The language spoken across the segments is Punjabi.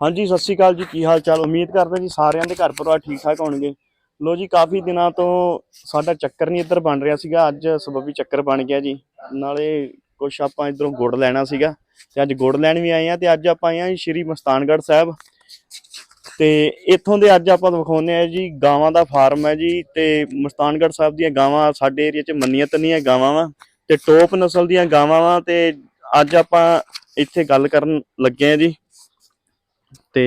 ਹਾਂਜੀ, ਸਤਿ ਸ਼੍ਰੀ ਅਕਾਲ ਜੀ। ਕੀ ਹਾਲ ਚਾਲ? ਉਮੀਦ ਕਰਦਾ ਜੀ ਸਾਰਿਆਂ ਦੇ ਘਰ ਪਰਿਵਾਰ ਠੀਕ ਠਾਕ ਹੋਣਗੇ। ਲੋ ਜੀ, ਕਾਫੀ ਦਿਨਾਂ ਤੋਂ ਸਾਡਾ ਚੱਕਰ ਨਹੀਂ ਇੱਧਰ ਬਣ ਰਿਹਾ ਸੀਗਾ। ਅੱਜ ਸਬੱਬੀ ਚੱਕਰ ਬਣ ਗਿਆ ਜੀ। ਨਾਲੇ ਕੁਛ ਆਪਾਂ ਇਧਰੋਂ ਗੁੜ ਲੈਣਾ ਸੀਗਾ ਤੇ ਅੱਜ ਗੁੜ ਲੈਣ ਵੀ ਆਏ ਆ ਤੇ ਅੱਜ ਆਪਾਂ ਆਏ ਆ ਸ਼੍ਰੀ ਮਸਤਾਨਗੜ੍ਹ ਸਾਹਿਬ। ਤੇ ਇੱਥੋਂ ਦੇ ਅੱਜ ਆਪਾਂ ਵਿਖਾਉਂਦੇ ਆ ਜੀ, ਗਾਵਾਂ ਦਾ ਫਾਰਮ ਹੈ ਜੀ ਤੇ ਮਸਤਾਨਗੜ੍ਹ ਸਾਹਿਬ ਦੀਆਂ ਗਾਵਾਂ ਸਾਡੇ ਏਰੀਆ 'ਚ ਮੰਨੀਆਂ ਤੰਨੀਆਂ ਗਾਵਾਂ ਵਾ ਤੇ ਟੋਪ ਨਸਲ ਦੀਆਂ ਗਾਵਾਂ ਵਾ ਤੇ ਅੱਜ ਆਪਾਂ ਇੱਥੇ ਗੱਲ ਕਰਨ ਲੱਗੇ ਆ ਜੀ। ਤੇ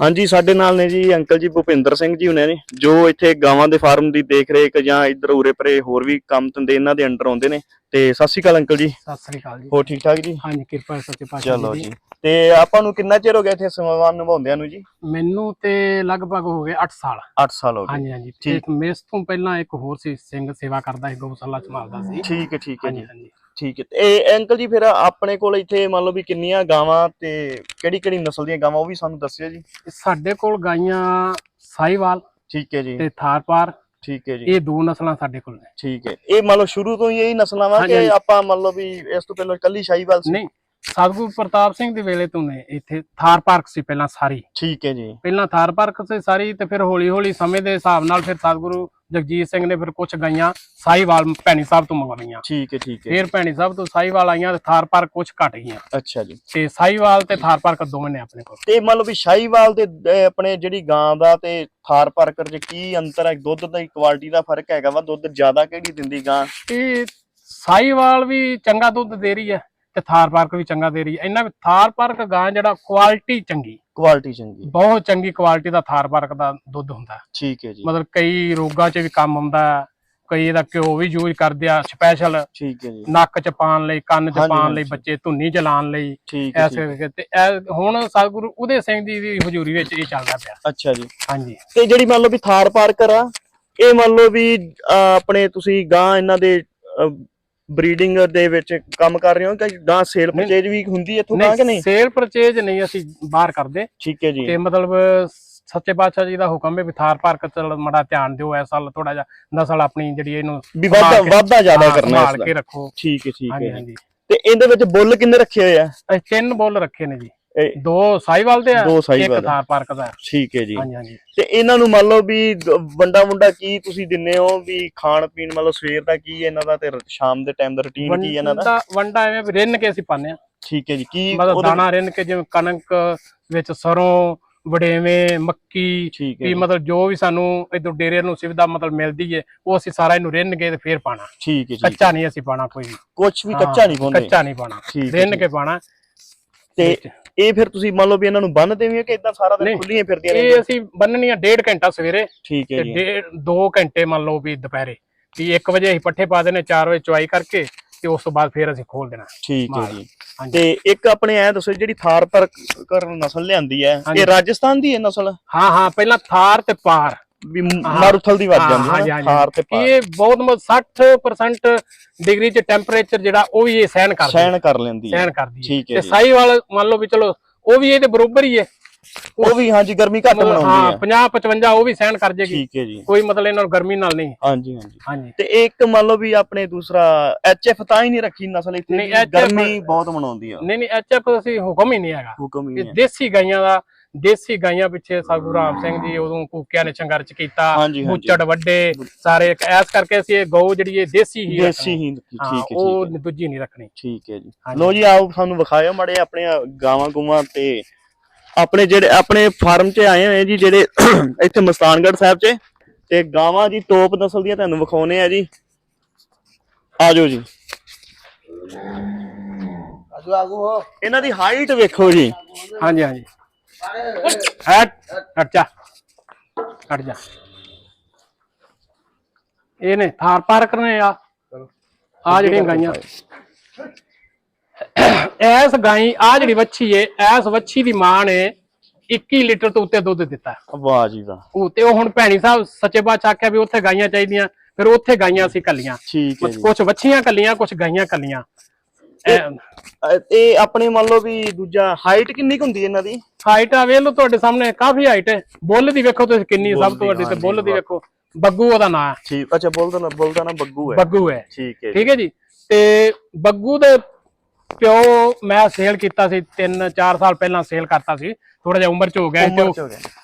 ਹਾਂਜੀ ਸਾਡੇ ਨਾਲ ਨੇ ਜੀ ਅੰਕਲ ਜੀ ਭੁਪਿੰਦਰ ਸਿੰਘ ਜੀ ਹੁਣੇ ਨੇ ਜੋ ਇੱਥੇ ਗਾਵਾਂ ਦੇ ਫਾਰਮ ਦੀ ਦੇਖ ਰੇਖ ਜਾਂ ਇੱਧਰ ਉਰੇ ਪਰੇ ਹੋਰ ਵੀ ਕੰਮ ਧੰਦੇ ਇਹਨਾਂ ਦੇ ਅੰਡਰ ਆਉਂਦੇ ਨੇ। ਤੇ ਸਤਿ ਸ਼੍ਰੀ ਅਕਾਲ ਅੰਕਲ ਜੀ। ਸਤਿ ਸ੍ਰੀ ਅਕਾਲ ਜੀ। ਹੋਰ ਠੀਕ ਠਾਕ ਜੀ? ਹਾਂਜੀ ਕਿਰਪਾ ਸੱਚੇ ਪਾਤਸ਼ਾਹ ਚਲੋ ਜੀ ਤੇ ਆਪਾਂ ਨੂੰ ਕਿੰਨਾ ਚਿਰ ਹੋ ਗਿਆ ਇੱਥੇ ਸੇਵਾ ਨਿਭਾਉਂਦਿਆਂ ਨੂੰ ਜੀ? ਮੈਨੂੰ ਤੇ ਲਗਭਗ ਹੋ ਗਏ 8 ਸਾਲ। 8 ਸਾਲ ਹੋ ਗਏ। ਹਾਂਜੀ ਹਾਂਜੀ। ਠੀਕ। ਇੱਕ ਮੇਸ ਤੋਂ ਪਹਿਲਾਂ ਇੱਕ ਹੋਰ ਸੀ ਸਿੰਘ ਸੇਵਾ ਕਰਦਾ ਸੀ ਗਊਸ਼ਾਲਾ ਸੰਭਾਲਦਾ ਸੀ। ਠੀਕ ਹੈ ਠੀਕ ਹੈ ਹਾਂਜੀ ਜੀ ਹਾਂਜੀ। ਠੀਕ ਹੈ ਤੇ ਇਹ ਅੰਕਲ ਜੀ ਫਿਰ ਆਪਣੇ ਕੋਲ ਇੱਥੇ ਮੰਨ ਲਓ ਵੀ ਕਿੰਨੀਆਂ ਗਾਵਾਂ ਤੇ ਕਿਹੜੀ ਕਿਹੜੀ ਨਸਲ ਦੀਆਂ ਗਾਵਾਂ ਉਹ ਵੀ ਸਾਨੂੰ ਦੱਸਿਓ ਜੀ। ਸਾਡੇ ਕੋਲ ਗਾਈਆਂ ਸਾਈਵਾਲ ਠੀਕ ਹੈ ਜੀ। ਤੇ ਥਾਰਪਾਰ ਠੀਕ ਹੈ ਜੀ। ਇਹ ਦੋ ਨਸਲਾਂ ਸਾਡੇ ਕੋਲ ਨੇ। ਠੀਕ ਹੈ ਇਹ ਮੰਨ ਲਓ ਸ਼ੁਰੂ ਤੋਂ ਹੀ ਇਹੀ ਨਸਲਾਂ ਵਾ ਕਿ। ਆਪਾਂ ਮੰਨ ਲਓ ਵੀ ਇਸ ਤੋਂ ਪਹਿਲਾਂ ਕੱਲੀ ਸ਼ਾਹੀਵਾਲ ਸੀ? ਨਹੀਂ ਸਤਿਗੁਰੂ ਪ੍ਰਤਾਪ ਸਿੰਘ ਦੇ ਵੇਲੇ ਤੋਂ ਨੇ ਇੱਥੇ ਥਾਰ ਪਾਰਕ ਸੀ ਪਹਿਲਾਂ ਸਾਰੀ। ਠੀਕ ਹੈ ਜੀ। ਪਹਿਲਾਂ ਥਾਰ ਪਾਰਕ ਸੀ ਸਾਰੀ ਤੇ ਫਿਰ ਹੌਲੀ ਹੌਲੀ ਸਮੇਂ ਦੇ ਹਿਸਾਬ ਨਾਲ ਫਿਰ ਸਤਿਗੁਰੂ ਜਗਜੀਤ ਸਿੰਘ ਨੇ ਫਿਰ ਕੁਝ ਗਾਈਆਂ ਸਾਈਵਾਲ ਭੈਣੀ ਸਾਹਿਬ ਤੋਂ ਮੰਗਵਾਈਆਂ। ਠੀਕ ਹੈ ਠੀਕ ਹੈ। ਫਿਰ ਭੈਣੀ ਸਾਹਿਬ ਤੋਂ ਸਾਈਵਾਲ ਆਈਆਂ ਤੇ ਥਾਰ ਪਾਰਕ ਕੁਝ ਘਟ ਗਈਆਂ। ਅੱਛਾ ਜੀ। ਤੇ ਸਾਈਵਾਲ ਤੇ ਥਾਰ ਪਾਰਕ ਦੋਵੇਂ ਨੇ ਆਪਣੇ ਕੋਲ। ਤੇ ਮੰਨ ਲਓ ਵੀ ਸ਼ਾਹੀਵਾਲ ਦੇ ਆਪਣੇ ਜਿਹੜੀ ਗਾਂ ਦਾ ਤੇ ਥਾਰ ਪਾਰਕਰ ਚ ਕੀ ਅੰਤਰ ਹੈ ਦੁੱਧ ਦੀ ਕੁਆਲਿਟੀ ਦਾ ਫ਼ਰਕ ਹੈਗਾ ਵਾ? ਦੁੱਧ ਜ਼ਿਆਦਾ ਕਿਹੜੀ ਦਿੰਦੀ ਗਾਂ? ਇਹ ਸਾਈਵਾਲ ਵੀ ਚੰਗਾ ਦੁੱਧ ਦੇ ਰਹੀ ਹੈ ਤੇ ਥਾਰ ਪਾਰਕ ਵੀ ਚੰਗਾ ਦੇ ਰਹੀ ਹੈ। ਇਹਨਾਂ ਵਿੱਚ ਥਾਰ ਪਾਰਕ ਗਾਂ ਜਿਹੜਾ ਕੁਆਲਿਟੀ ਚੰਗੀ। ਕੁਆਲਿਟੀ ਚੰਗੀ ਬਹੁਤ ਚੰਗੀ ਕੁਆਲਿਟੀ ਦਾ ਥਾਰ ਪਾਰਕ ਦਾ ਦੁੱਧ ਹੁੰਦਾ। ਠੀਕ ਹੈ ਜੀ। ਮਤਲਬ ਕਈ ਰੋਗਾਂ 'ਚ ਵੀ ਕੰਮ ਆਉਂਦਾ ਕਈ ਇਹਦਾ ਘਿਓ ਵੀ ਯੂਜ਼ ਕਰਦੇ ਆ ਸਪੈਸ਼ਲ ਠੀਕ ਹੈ ਜੀ। ਨੱਕ 'ਚ ਪਾਉਣ ਲਈ ਕੰਨ 'ਚ ਪਾਉਣ ਲਈ। ਬੱਚੇ ਧੁੰਨੀ 'ਚ ਲਈ ਠੀਕ ਹੈ ਐਸੇ ਕਰਕੇ ਤੇ ਇਹ ਹੁਣ ਸਤਿਗੁਰੂ ਉਦੇ ਸਿੰਘ ਜੀ ਦੀ ਹਜ਼ੂਰੀ ਵਿੱਚ ਇਹ ਚੱਲਦਾ ਪਿਆ। ਅੱਛਾ ਜੀ। ਹਾਂਜੀ। ਤੇ ਜਿਹੜੀ ਮੰਨ ਲਓ ਵੀ ਥਾਰ ਪਾਰਕਰ ਆ ਇਹ ਮੰਨ ਲਓ ਵੀ ਆਪਣੇ ਤੁਸੀਂ ਗਾਂ ਇਹਨਾਂ ਦੇ ਬਰੀਡਿੰਗ ਦੇ ਵਿੱਚ ਕੰਮ ਕਰ ਰਹੇ ਹੋ ਕਿ ਗਾਂ ਸੇਲ। ਪਰਚੇਜ ਵੀ ਹੁੰਦੀ ਇੱਥੋਂ ਗਾਂ ਕਿ ਨਹੀਂ? ਸੇਲ ਪਰਚੇਜ ਨਹੀਂ ਅਸੀਂ ਬਾਹਰ ਕਰਦੇ। ਠੀਕ ਹੈ ਜੀ। ਤੇ ਮਤਲਬ ਸੱਚੇ ਪਾਤਸ਼ਾਹ ਜੀ ਦਾ ਹੁਕਮ ਹੈ ਵੀ ਥਾਰ ਪਾਰਕ ਚ ਮੜਾ ਧਿਆਨ ਦਿਓ ਇਸ ਸਾਲ ਥੋੜਾ ਜਿਹਾ ਨਸਲ ਆਪਣੀ ਜਿਹੜੀ ਇਹਨੂੰ ਵੀ ਵਾਧਾ ਵਾਧਾ ਜ਼ਿਆਦਾ ਕਰਨਾ ਇਸ ਦਾ। ਕੇ ਰੱਖੋ। ਠੀਕ ਹੈ ਠੀਕ ਹੈ। ਤੇ ਇਹਦੇ ਵਿੱਚ ਬੁੱਲ ਕਿੰਨੇ ਰੱਖੇ ਹੋਏ ਆ? ਤਿੰਨ ਬੁੱਲ ਰੱਖੇ ਨੇ ਜੀ। ਦੋ ਸਾਈਵਾਲ ਦੇ ਆ ਦੋ ਇੱਕ ਥਾਰ ਪਾਰਕ ਦਾ। ਠੀਕ ਹੈ ਜੀ। ਹਾਂਜੀ ਹਾਂਜੀ। ਤੇ ਇਹਨਾਂ ਨੂੰ ਮੰਨ ਲਓ ਵੀ ਵੰਡਾ ਵੰਡਾ ਕੀ ਤੁਸੀਂ ਦਿੰਨੇ ਹੋ ਵੀ ਖਾਣ ਪੀਣ ਮੰਨ ਲਓ ਸਵੇਰ ਦਾ ਕੀ ਇਹਨਾਂ ਦਾ ਤੇ ਸ਼ਾਮ ਦੇ ਟਾਈਮ ਦਾ ਰੁਟੀਨ ਕੀ ਹੈ ਇਹਨਾਂ ਦਾ? ਵੰਡਾ ਐਵੇਂ ਰਿੰਨ ਕੇ ਅਸੀਂ ਪਾਉਂਦੇ ਆ ਠੀਕ ਹੈ ਜੀ ਕੀ ਮਤਲਬ ਦਾਣਾ ਰਿੰਨ ਕੇ ਜਿਵੇਂ ਕਣਕ ਵਿੱਚ ਸਰੋਂ ਵਡੇਵੇਂ ਮੱਕੀ ਵੀ ਮਤਲਬ ਜੋ ਵੀ ਸਾਨੂੰ ਇਧਰ ਡੇਰੇ ਨੂੰ ਸੁਵਿਧਾ ਮਤਲਬ ਮਿਲਦੀ ਹੈ ਉਹ ਅਸੀਂ ਸਾਰਾ ਇਹਨੂੰ ਰਿੰਨ ਕੇ ਤੇ ਫੇਰ ਪਾਣਾ ਠੀਕ ਹੈ ਜੀ। ਕੱਚਾ ਨਹੀਂ ਅਸੀਂ ਪਾਣਾ ਕੋਈ ਕੁਝ ਵੀ ਕੱਚਾ ਨਹੀਂ ਪਾਉਂਦੇ। ਕੱਚਾ ਨਹੀਂ ਪਾਣਾ ਰਿੰਨ। ਕੇ ਪਾਣਾ ਤੇ। ਇਹ ਫਿਰ ਤੁਸੀਂ ਮੰਨ ਲਓ ਵੀ ਇਹਨਾਂ ਨੂੰ ਬੰਨਦੇ ਵੀ ਹੋ ਕਿ ਇਦਾਂ ਸਾਰਾ ਦਿਨ ਖੁੱਲੀਆਂ ਫਿਰਦੀਆਂ ਇਹ ਰਹਿੰਦੀਆਂ? ਅਸੀਂ ਬੰਨਣੀਆਂ ਡੇਢ ਘੰਟਾ ਸਵੇਰੇ ਠੀਕ ਹੈ ਤੇ ਜੀ। ਡੇਢ 2 ਘੰਟੇ ਮੰਨ ਲਓ ਵੀ ਦੁਪਹਿਰੇ। ਵੀ 1 ਵਜੇ ਅਸੀਂ ਪੱਠੇ ਪਾ ਦੇਣੇ 4 ਵਜੇ ਚੁਆਈ ਕਰਕੇ ਤੇ ਉਸ ਤੋਂ ਬਾਅਦ ਫੇਰ ਅਸੀਂ ਖੋਲ ਦੇਣਾ। ਠੀਕ ਹੈ। ਜੀ। ਤੇ ਇੱਕ ਆਪਣੇ ਐ ਦੱਸੋ ਜਿਹੜੀ ਥਾਰ ਪਰ ਕਰ ਨਸਲ ਲਿਆਂਦੀ ਹੈ। ਇਹ ਰਾਜਸਥਾਨ ਦੀ ਹੈ ਨਸਲ? ਹਾਂ ਹਾਂ ਪਹਿਲਾਂ ਥਾਰ ਤੇ ਪਾਰ। ਵੀ। ਮਾਰੂਥਲ ਦੀ ਵੱਜ ਜਾਂਦੀ ਹੈ? ਥਾਰ ਤੇ ਪਾਰ ਇਹ ਬਹੁਤ ਮਤ 60% ਡਿਗਰੀ ਚ ਟੈਂਪਰੇਚਰ ਜਿਹੜਾ ਉਹ ਵੀ ਇਹ ਸਹਿਨ ਕਰਦੀ ਹੈ। ਸਹਿਣ ਕਰ ਲੈਂਦੀ ਹੈ। ਸਹਿਨ ਕਰਦੀ ਹੈ। ਤੇ ਜੀ। ਸਾਈ ਵਾਲ ਮੰਨ ਲਓ ਵੀ ਚਲੋ ਉਹ ਵੀ ਇਹਦੇ ਬਰੋਬਰ ਹੀ ਹੈ। ਉਹ ਵੀ ਹਾਂਜੀ ਗਰਮੀ ਘੱਟ ਬਣਾਉਂਦੀ ਹਾਂ ਹੈ। 50 55 ਉਹ ਵੀ ਸਹਿਨ ਕਰ ਜੇਗੀ। ਠੀਕ ਹੈ ਜੀ। ਕੋਈ ਮਤਲਬ ਇਹਨਾਂ ਨੂੰ ਗਰਮੀ ਨਾਲ ਨਹੀਂ। ਹਾਂਜੀ ਹਾਂਜੀ। ਹਾਂਜੀ। ਤੇ ਇੱਕ ਮੰਨ ਲਓ ਵੀ ਆਪਣੇ ਦੂਸਰਾ ਐਚਐਫ ਤਾਂ ਹੀ ਨਹੀਂ ਰੱਖੀ ਨਸਲ ਇੱਥੇ ਨਹੀਂ, ਗਰਮੀ ਬਹੁਤ ਮਨਾਉਂਦੀ ਆ। ਨਹੀਂ ਨਹੀਂ ਐਚਐਫ ਅਸੀਂ ਹੁਕਮ ਹੀ ਨਹੀਂ ਹੈਗਾ। ਹੁਕਮ ਹੀ ਇਹ ਹੈ। ਦੇਸੀ ਗਾਈਆਂ ਦਾ ਦੇਸੀ ਗਾਈਆਂ ਪਿੱਛੇ ਸਾਗੂ ਰਾਮ ਸਿੰਘ ਜੀ ਉਦੋਂ ਕੂਕਿਆਂ ਨੇ ਸੰਘਰਸ਼ ਕੀਤਾ। ਬੁੱਚੜ ਵੱਡੇ ਸਾਰੇ ਇੱਕ ਐਸ ਕਰਕੇ ਅਸੀਂ ਇਹ ਗਊ ਜਿਹੜੀ ਇਹ ਦੇਸੀ ਹੀ ਦੇਸੀ। ਹੀ ਹਾਂ, ਠੀਕ ਹੈ। ਉਹ ਦੂਜੀ ਨਹੀਂ ਰੱਖਣੀ। ਠੀਕ ਹੈ ਜੀ। ਲੋ ਜੀ ਆਓ ਸਾਨੂੰ ਵਿਖਾਇਓ ਮੜੇ ਆਪਣੇ ਗਾਵਾਂ ਗੁਵਾਂ ਤੇ। ਆਪਣੇ ਜਿਹੜੇ ਆਪਣੇ ਫਾਰਮ 'ਚ ਆਏ ਹੋਏ ਜੀ ਜਿਹੜੇ ਇੱਥੇ ਮਸਤਾਨਗੜ੍ਹ ਸਾਹਿਬ 'ਚ। ਤੇ ਗਾਵਾਂ ਜੀ ਟੋਪ ਨਸਲ ਦੀਆਂ ਤੁਹਾਨੂੰ ਵਿਖਾਉਨੇ ਆ ਜੀ। ਆਜੋ ਜੀ। ਆਜੋ ਆਗੂ ਹੋ ਇਹਨਾਂ ਦੀ ਹਾਈਟ ਵੇਖੋ ਜੀ। ਹਾਂਜੀ ਹਾਂਜੀ। ਹਟ ਹਟ ਜਾ। ਹਟ ਜਾ। ਇਹ ਨੇ ਥਾਰ ਪਾਰ ਕਰਨੇ ਆ। ਆ ਜਿਹੜੀਆਂ ਗਾਈਆਂ। ਐਸ ਗਾਈ ਆ ਜਿਹੜੀ ਵੱਛੀ ਏ ਐਸ ਵੱਛੀ ਦੀ ਮਾਂ ਨੇ 21 ਲੀਟਰ ਤੋਂ ਉੱਤੇ ਦੁੱਧ ਦਿੱਤਾ। ਵਾਹ ਜੀ ਵਾਹ। ਉਹ ਤੇ ਉਹ ਹੁਣ ਭੈਣੀ ਸਾਹਿਬ ਸੱਚੇ ਬਾਦਸ਼ਾਹ ਆਖਿਆ ਵੀ ਉੱਥੇ ਗਾਈਆਂ ਚਾਹੀਦੀਆਂ ਫਿਰ ਉੱਥੇ ਗਾਈਆਂ ਸੀ ਕੱਲੀਆਂ। ਠੀਕ ਹੈ ਕੁਝ ਵੱਛੀਆਂ ਕੱਲੀਆਂ ਕੁਝ ਗਾਈਆਂ ਕੱਲੀਆਂ। ਇਹ ਆਪਣੇ ਮੰਨ ਲਓ ਵੀ ਦੂਜਾ ਹਾਈਟ ਕਿੰਨੀ ਕੁ ਹੁੰਦੀ ਇਹਨਾਂ ਦੀ? ਹਾਈਟ ਆ ਵੇਖ ਲਓ ਤੁਹਾਡੇ ਸਾਹਮਣੇ ਕਾਫੀ ਹਾਈਟ ਹੈ। ਬੁੱਲ ਦੀ ਵੇਖੋ ਤੁਸੀਂ ਕਿੰਨੀ ਬੁੱਲ ਸਭ ਦੀ, ਤੋਂ ਵੱਡੀ ਤੇ ਬੁੱਲ ਦੀ। ਵੇਖੋ। ਬੱਗੂ ਉਹਦਾ ਨਾਂ ਹੈ। ਠੀਕ ਅੱਛਾ ਬੋਲਦਾ ਨਾ ਬੋਲਦਾ ਨਾ ਬੱਗੂ ਹੈ। ਬੱਗੂ ਹੈ। ਠੀਕ ਹੈ ਠੀਕ ਹੈ ਜੀ। ਤੇ ਬੱਗੂ ਦੇ ਪਿਓ ਮੈਂ ਸੇਲ ਕੀਤਾ ਸੀ 3-4 ਸਾਲ ਪਹਿਲਾਂ ਸੇਲ ਕਰਤਾ ਸੀ। ਥੋੜਾ ਜਿਹਾ ਉਮਰ ਚ ਹੋ ਗਿਆ ਤੇ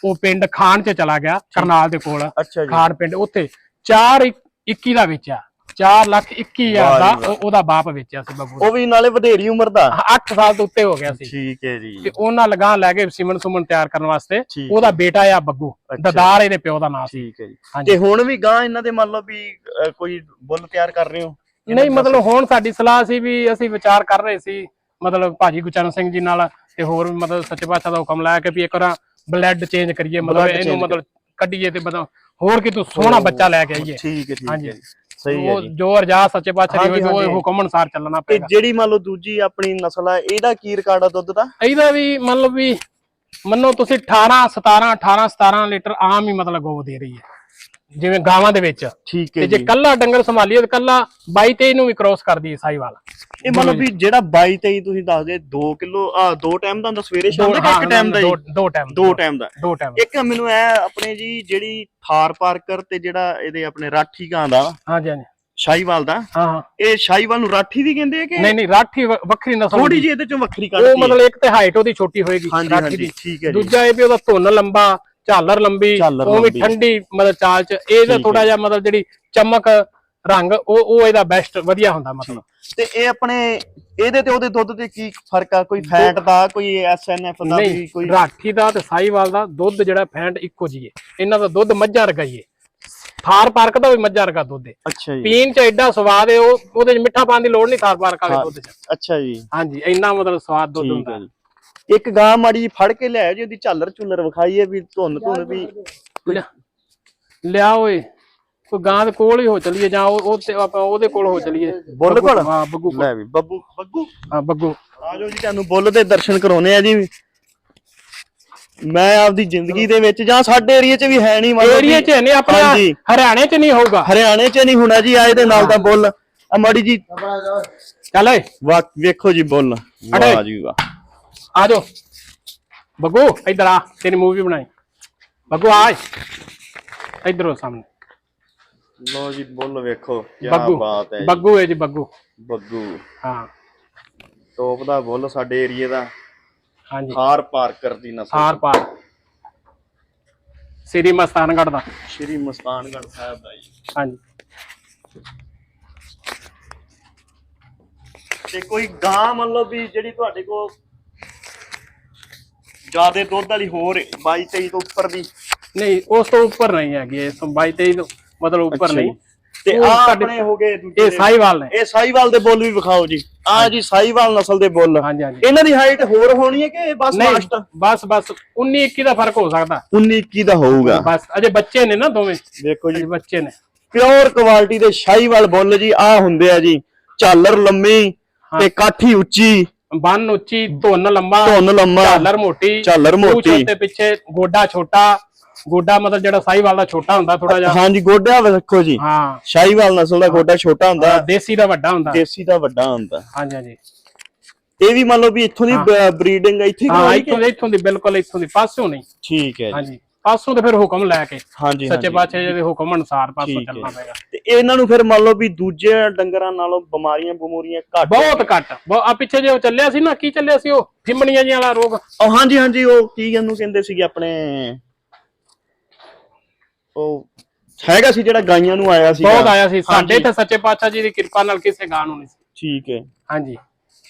ਉਹ- ਪਿੰਡ ਖਾਨ ਚ ਚਲਾ ਗਿਆ ਕਰਨਾਲ ਦੇ ਕੋਲ ਖਾਨ ਪਿੰਡ। ਉੱਥੇ 4 21 ਦਾ ਵੇਚਿਆ। 4 ਲੱਖ 21 ਹਜ਼ਾਰ ਵਾਹ ਦਾ ਜੀ ਵਾਹ। ਉਹ- ਉਹਦਾ ਬਾਪ ਵੇਚਿਆ ਸੀ ਬੱਬੂ ਉਹ ਵੀ ਨਾਲੇ ਵਧੇਰੀ ਉਮਰ ਦਾ। 8 ਸਾਲ ਤੋਂ ਉੱਤੇ ਹੋ ਗਿਆ ਸੀ। ਠੀਕ ਹੈ ਜੀ। ਤੇ ਉਹਨਾਂ ਲਗਾਂ ਲੈ ਕੇ ਸਿਮਨ ਸੁਮਨ ਤਿਆਰ ਕਰਨ ਵਾਸਤੇ ਠੀਕ ਉਹਦਾ ਬੇਟਾ ਆ ਬੱਗੂ ਅੱਛਾ। ਦਦਾਰ ਇਹਦੇ ਪਿਓ ਦਾ ਨਾਮ ਸੀ। ਠੀਕ ਹੈ ਜੀ। ਹਾਂਜੀ। ਤੇ ਹੁਣ ਵੀ ਗਾਂ ਇਹਨਾਂ ਦੇ ਮੰਨ ਲਓ ਵੀ ਅ, ਕੋਈ ਬੁੱਲ ਤਿਆਰ ਕਰ ਰਹੇ ਹੋ? ਨਹੀਂ ਮਤਲਬ ਹੁਣ ਸਾਡੀ ਸਲਾਹ ਸੀ ਵੀ ਅਸੀਂ ਵਿਚਾਰ ਕਰ ਰਹੇ ਸੀ ਮਤਲਬ ਭਾਜੀ ਗੁਚਰਨ ਸਿੰਘ ਜੀ ਨਾਲ ਤੇ ਹੋਰ ਵੀ ਮਤਲਬ ਸੱਚੇ ਪਾਤਸ਼ਾਹ ਦਾ ਹੁਕਮ ਲਾਇਆ ਕਿ ਵੀ ਇੱਕ ਵਾਰ ਬਲੱਡ ਚੇਂਜ ਕਰੀਏ ਮਤਲਬ Blood ਇਹਨੂੰ ਮਤਲਬ ਕੱਢੀਏ ਤੇ ਮਤਲਬ ਹੋਰ ਕਿਤੋਂ ਸੋਹਣਾ ਬੱਚਾ ਲੈ ਕੇ ਆਈਏ। ਠੀਕ ਹੈ ਠੀਕ ਹਾਂਜੀ। ਹੈ। ਜੀ ਸਹੀ ਹੈ ਜੀ ਜੋ। ਅਰਜਾ ਸੱਚੇ ਪਾਤਸ਼ਾਹ ਹਾਂਜੀ, ਦੀ ਹਾਂਜੀ। ਉਹ ਹੁਕਮ ਅਨੁਸਾਰ ਚੱਲਣਾ ਤੇ ਪਏਗਾ। ਜਿਹੜੀ ਮੰਨ ਲਓ ਦੂਜੀ ਆਪਣੀ ਨਸਲ ਆ ਇਹਦਾ ਕੀ ਰਿਕਾਰਡ ਆ ਦੁੱਧ ਦਾ? ਇਹਦਾ ਵੀ ਮਤਲਬ ਵੀ ਮੰਨੋ ਤੁਸੀਂ 18 17 18 17 ਲੀਟਰ ਆਮ ਹੀ ਮਤਲਬ ਗੋ ਦੇ ਰਹੀ ਹੈ। ਜਿਵੇਂ ਗਾਵਾਂ ਦੇ ਵਿੱਚ। ਠੀਕ ਹੈ ਤੇ ਜੇ ਜੀ। ਕੱਲਾ ਡੰਗਰ ਸੰਭਾਲੀਏ ਤੇ ਕੱਲਾ 22 23 ਨੂੰ ਵੀ ਕ੍ਰੋਸ ਕਰਦੀ ਹੈ ਸਾਈਵਾਲ ਇਹ ਮੰਨ ਲਓ ਵੀ ਜਿਹੜਾ 22 23 ਤੁਸੀਂ ਦੱਸਦੇ 2 ਕਿਲੋ ਆ ਦੋ ਟਾਈਮ ਦਾ ਹੁੰਦਾ ਸਵੇਰੇ ਸ਼ਾਮ ਦਾ ਕਿ ਇੱਕ ਟਾਈਮ ਦਾ ਜੀ ਦੋ ਦੋ ਟਾਈਮ ਦੋ ਟਾਈਮ ਦਾ। ਦੋ ਟਾਈਮ ਇੱਕ ਮੈਨੂੰ ਐ ਆਪਣੇ ਜੀ ਜਿਹੜੀ ਥਾਰ ਪਾਰਕਰ ਤੇ ਜਿਹੜਾ ਇਹਦੇ ਆਪਣੇ ਰਾਠੀ ਗਾਂ ਦਾ ਹਾਂਜੀ ਹਾਂਜੀ। ਸ਼ਾਹੀਵਾਲ ਦਾ ਹਾਂ ਹਾਂ। ਇਹ ਸ਼ਾਹੀਵਾਲ ਨੂੰ ਰਾਠੀ ਵੀ ਕਹਿੰਦੇ ਆ ਕਿ ਨਹੀਂ ਨਹੀਂ ਰਾਠੀ ਵ- ਵੱਖਰੀ ਨਸਲ ਥੋੜੀ। ਜਿਹੀ ਇਹਦੇ ਚੋਂ ਵੱਖਰੀ ਕੱਢਦੀ ਉਹ ਮਤਲਬ ਇੱਕ ਤੇ ਹਾਈਟ ਉਹਦੀ ਛੋਟੀ ਹੋਏਗੀ ਹਾਂਜੀ ਰਾਠੀ ਹਾਂਜੀ ਦੀ। ਠੀਕ ਹੈ ਜੀ। ਦੂਜਾ ਇਹ ਵੀ ਉਹਦਾ ਧੁੰਨ ਲੰਬਾ ਝਾਲਰ ਲੰਬੀ ਝਾਲਰ ਉਹ ਵੀ ਲੰਬੀ। ਠੰਡੀ ਮਤਲਬ ਚਾਲ ਚ ਇਹਦਾ ਠੀਕ ਥੋੜਾ। ਜਿਹਾ ਮਤਲਬ ਜਿਹੜੀ ਚਮਕ ਰੰਗ ਉਹ ਉਹ ਇਹਦਾ ਬੈਸਟ ਵਧੀਆ ਹੁੰਦਾ ਮਤਲਬ। ਤੇ ਇਹ ਆਪਣੇ ਇਹਦੇ ਤੇ ਉਹਦੇ ਦੁੱਧ ਤੇ ਕੀ ਫ਼ਰਕ ਆ? ਕੋਈ ਫੈਟ ਦਾ ਕੋਈ ਐਸਐਨਐਫ ਦਾ ਵੀ ਨਹੀਂ ਕੋਈ ਰਾਠੀ ਦਾ ਤੇ ਸਾਈਵਾਲ ਦਾ ਦੁੱਧ ਜਿਹੜਾ ਫੈਂਟ ਇੱਕੋ ਜਿਹੀ ਹੈ। ਇਹਨਾਂ ਦਾ ਦੁੱਧ ਮੱਝਾਂ ਵਰਗਾ ਹੀ ਹੈ। ਥਾਰ ਪਾਰਕ ਦਾ ਵੀ ਮੱਝਾਂ ਵਰਗਾ ਦੁੱਧ ਹੈ। ਅੱਛਾ ਜੀ। ਪੀਣ ਚ ਐਡਾ ਸਵਾਦ ਹੈ ਉਹ ਉਹਦੇ ਚ ਮਿੱਠਾ ਪਾਣ ਦੀ ਲੋੜ ਨਹੀਂ ਥਾਰ ਪਾਰਕ ਵਾਲੇ। ਦੁੱਧ ਚ। ਅੱਛਾ ਜੀ। ਹਾਂਜੀ ਇੰਨਾ ਮਤਲਬ ਸਵਾਦ ਦੁੱਧ ਠੀਕ ਹੁੰਦਾ। ਹੈ ਜੀ। ਇੱਕ ਗਾਂ ਮਾੜੀ ਫੜ ਕੇ ਲਿਆਓ ਜੀ ਉਹਦੀ ਝਾਲਰ ਝੁੱਲਰ ਵਿਖਾਈਏ ਵੀ ਧੁੰਨ ਧੁੰਨ ਵੀ ਲਿਆ- ਓਏ ਕੋਈ ਗਾਂ ਦੇ ਕੋਲ ਹੀ ਹੋ ਚਲੀਏ ਜਾਂ ਉਹ ਉਹ ਤੇ ਆਪਾਂ ਉਹਦੇ ਕੋਲ ਹੋ ਚਲੀਏ। ਬੁੱਲ ਕੋਲ? ਹਾਂ ਬੱਗੂ ਕੋਲ। ਲੈ ਵੀ ਬੱਬੂ। ਬੱਗੂ? ਹਾਂ ਬੱਗੂ। ਆਜੋ ਜੀ ਤੁਹਾਨੂੰ ਬੁੱਲ ਦੇ ਦਰਸ਼ਨ ਕਰਾਉਨੇ ਆ ਜੀ। ਮੈਂ ਆਪਦੀ ਜ਼ਿੰਦਗੀ ਦੇ ਵਿੱਚ ਜਾਂ ਸਾਡੇ ਏਰੀਆ 'ਚ ਵੀ ਹੈ ਨਹੀਂ ਮਤਲਬ ਏਰੀਆ ਵੀ- ਚ ਨਹੀਂ ਆਪਣਾ ਹਾਂਜੀ। ਹਰਿਆਣੇ ਚ ਨਹੀਂ ਹੋਊਗਾ। ਹਰਿਆਣੇ 'ਚ ਨਹੀਂ ਹੋਣਾ ਜੀ ਆਏ ਦੇ ਨਾਲ ਦਾ ਬੁੱਲ। ਆ ਮਾੜੀ ਜੀ ਚੱਲ ਓਏ। ਵਾਹ ਵੇਖੋ ਜੀ ਬੁੱਲ। ਅੜੇ। ਵਾਹ ਜੀ ਵਾਹ। ਆ ਜਾਓ। ਬੱਗੂ ਇੱਧਰ ਆ ਤੇਰੀ ਮੂਵੀ ਬਣਾਈ। ਬੱਗੂ ਆ ਇੱਧਰ ਹੋ ਸਾਹਮਣੇ। ਲੋ ਜੀ ਬੁੱਲ ਵੇਖੋ ਕੀ ਬੱਗੂ ਬਾਤ ਹੈ ਜੀ। ਬੱਗੂ ਹੈ ਜੀ ਬੱਗੂ। ਬੱਗੂ। ਹਾਂ। ਟੋਪ ਦਾ ਬੁੱਲ ਸਾਡੇ ਏਰੀਏ ਦਾ। ਹਾਂਜੀ। ਹਾਰ ਪਾਰਕਰ ਦੀ ਨਸਲ ਹਾਰ ਪਾਰ। ਸ੍ਰੀ ਮਸਤਾਨਗੜ੍ਹ ਦਾ। ਸ਼੍ਰੀ ਮਸਤਾਨਗੜ੍ਹ ਸਾਹਿਬ ਦਾ ਜੀ। ਹਾਂਜੀ। ਤੇ ਕੋਈ ਗਾਂ ਮੰਨ ਲਓ ਵੀ ਜਿਹੜੀ ਤੁਹਾਡੇ ਕੋਲ ਜਿਆਦੇ ਦੁੱਧ ਵਾਲੀ ਹੋਰ 22 23 ਤੋਂ ਉੱਪਰ ਦੀ। ਨਹੀਂ ਉਸ ਤੋਂ ਉੱਪਰ ਨਹੀਂ ਹੈਗੀ ਇਹ 22 23 ਤੋਂ ਮਤਲਬ ਉੱਪਰ ਨਹੀਂ। ਤੇ ਆ ਆਪਣੇ ਹੋ ਗਏ ਦੂਜੇ ਇਹ ਸਾਈਵਾਲ ਨੇ। ਇਹ ਸਾਈਵਾਲ ਦੇ ਬੁੱਲ ਵੀ ਵਿਖਾਓ ਜੀ। ਆ ਜੀ ਸਾਈਵਾਲ ਨਸਲ ਦੇ ਬੁੱਲ। ਹਾਂਜੀ ਹਾਂਜੀ। ਇਹਨਾਂ ਦੀ ਹਾਈਟ ਹੋਰ ਹੋਣੀ ਹੈ ਕਿ ਬਸ ਲਾਸਟ ਬਸ ਬਸ 19 21 ਦਾ ਫ਼ਰਕ ਹੋ ਸਕਦਾ। 19 21 ਦਾ ਹੋਊਗਾ। ਬਸ ਅਜੇ ਬੱਚੇ ਨੇ ਨਾ ਦੋਵੇਂ। ਦੇਖੋ ਜੀ। ਬੱਚੇ ਨੇ। ਪਿਓਰ ਕੁਆਲਿਟੀ ਦੇ ਸ਼ਾਹੀਵਾਲ ਬੁੱਲ ਜੀ ਆ ਹੁੰਦੇ ਆ ਜੀ। ਝਾਲਰ ਲੰਮੀ ਤੇ ਕਾਠੀ ਉੱਚੀ। ਬੰਨ ਉੱਚੀ ਧੁੰਨ ਲੰਮਾ ਧੁੰਨ ਲੰਮਾ ਝਾਲਰ ਮੋਟੀ ਝਾਲਰ ਮੋਟੀ। ਉੱਤੇ ਪਿੱਛੇ ਗੋਡਾ ਛੋਟਾ ਗੋਡਾ ਮਤਲਬ ਜਿਹੜਾ ਸਾਈਵਾਲ ਦਾ ਛੋਟਾ ਹੁੰਦਾ ਥੋੜਾ ਜਿਹਾ। ਹਾਂਜੀ ਗੋਡਾ ਵੇਖੋ ਜੀ। ਹਾਂ। ਸ਼ਾਹੀਵਾਲ ਨਸਲ ਦਾ ਗੋਡਾ ਛੋਟਾ ਹੁੰਦਾ। ਦੇਸੀ ਦਾ ਵੱਡਾ ਹੁੰਦਾ। ਦੇਸੀ ਦਾ ਵੱਡਾ ਹੁੰਦਾ। ਹਾਂਜੀ ਹਾਂਜੀ। ਇਹ ਵੀ ਮੰਨ ਲਓ ਵੀ ਇੱਥੋਂ ਦੀ ਬਰੀਡਿੰਗ ਇੱਥੇ ਹੀ ਹਾਂ ਇੱਥੋਂ ਦੀ ਇੱਥੋਂ ਦੀ ਬਿਲਕੁਲ ਇੱਥੋਂ ਦੀ ਪਾਸੋਂ ਨਹੀਂ। ਠੀਕ ਹੈ ਜੀ। ਹਾਂਜੀ। ਪਾਸੋਂ ਤੇ ਫਿਰ ਹੁਕਮ ਲੈ ਕੇ ਹਾਂਜੀ ਸੱਚੇ ਪਾਤਸ਼ਾਹ ਦੇ ਹੁਕਮ ਅਨੁਸਾਰ ਪਾਸੋਂ। ਚੱਲਣਾ ਪਏਗਾ। ਤੇ ਇਹਨਾਂ ਨੂੰ ਫਿਰ ਮੰਨ ਲਓ ਵੀ ਦੂਜੇ ਡੰਗਰਾਂ ਨਾਲੋਂ ਬਿਮਾਰੀਆਂ ਬਮੂਰੀਆਂ ਘੱਟ ਬਹੁਤ ਘੱਟ। ਆ ਪਿੱਛੇ ਜੇ ਉਹ ਚੱਲਿਆ ਸੀ ਨਾ ਕੀ ਚੱਲਿਆ ਸੀ ਉਹ? ਫਿੰਮਣੀਆਂ ਜਿਹਾ ਵਾਲਾ ਰੋਗ। ਉਹ ਹਾਂਜੀ ਹਾਂਜੀ ਉਹ ਕੀ ਇਹਨੂੰ ਕਹਿੰਦੇ ਸੀਗੇ ਆਪਣੇ? ਉਹ ਹੈਗਾ ਸੀ ਜਿਹੜਾ ਗਾਈਆਂ ਨੂੰ ਆਇਆ ਸੀ ਬਹੁਤ ਆਇਆ ਸੀ। ਸਾਡੇ ਇੱਥੇ ਸੱਚੇ ਪਾਤਸ਼ਾਹ ਜੀ ਦੀ ਕਿਰਪਾ ਨਾਲ ਕਿਸੇ ਗਾਂ ਨੂੰ ਨਹੀਂ ਸੀ। ਠੀਕ ਹੈ। ਹਾਂਜੀ।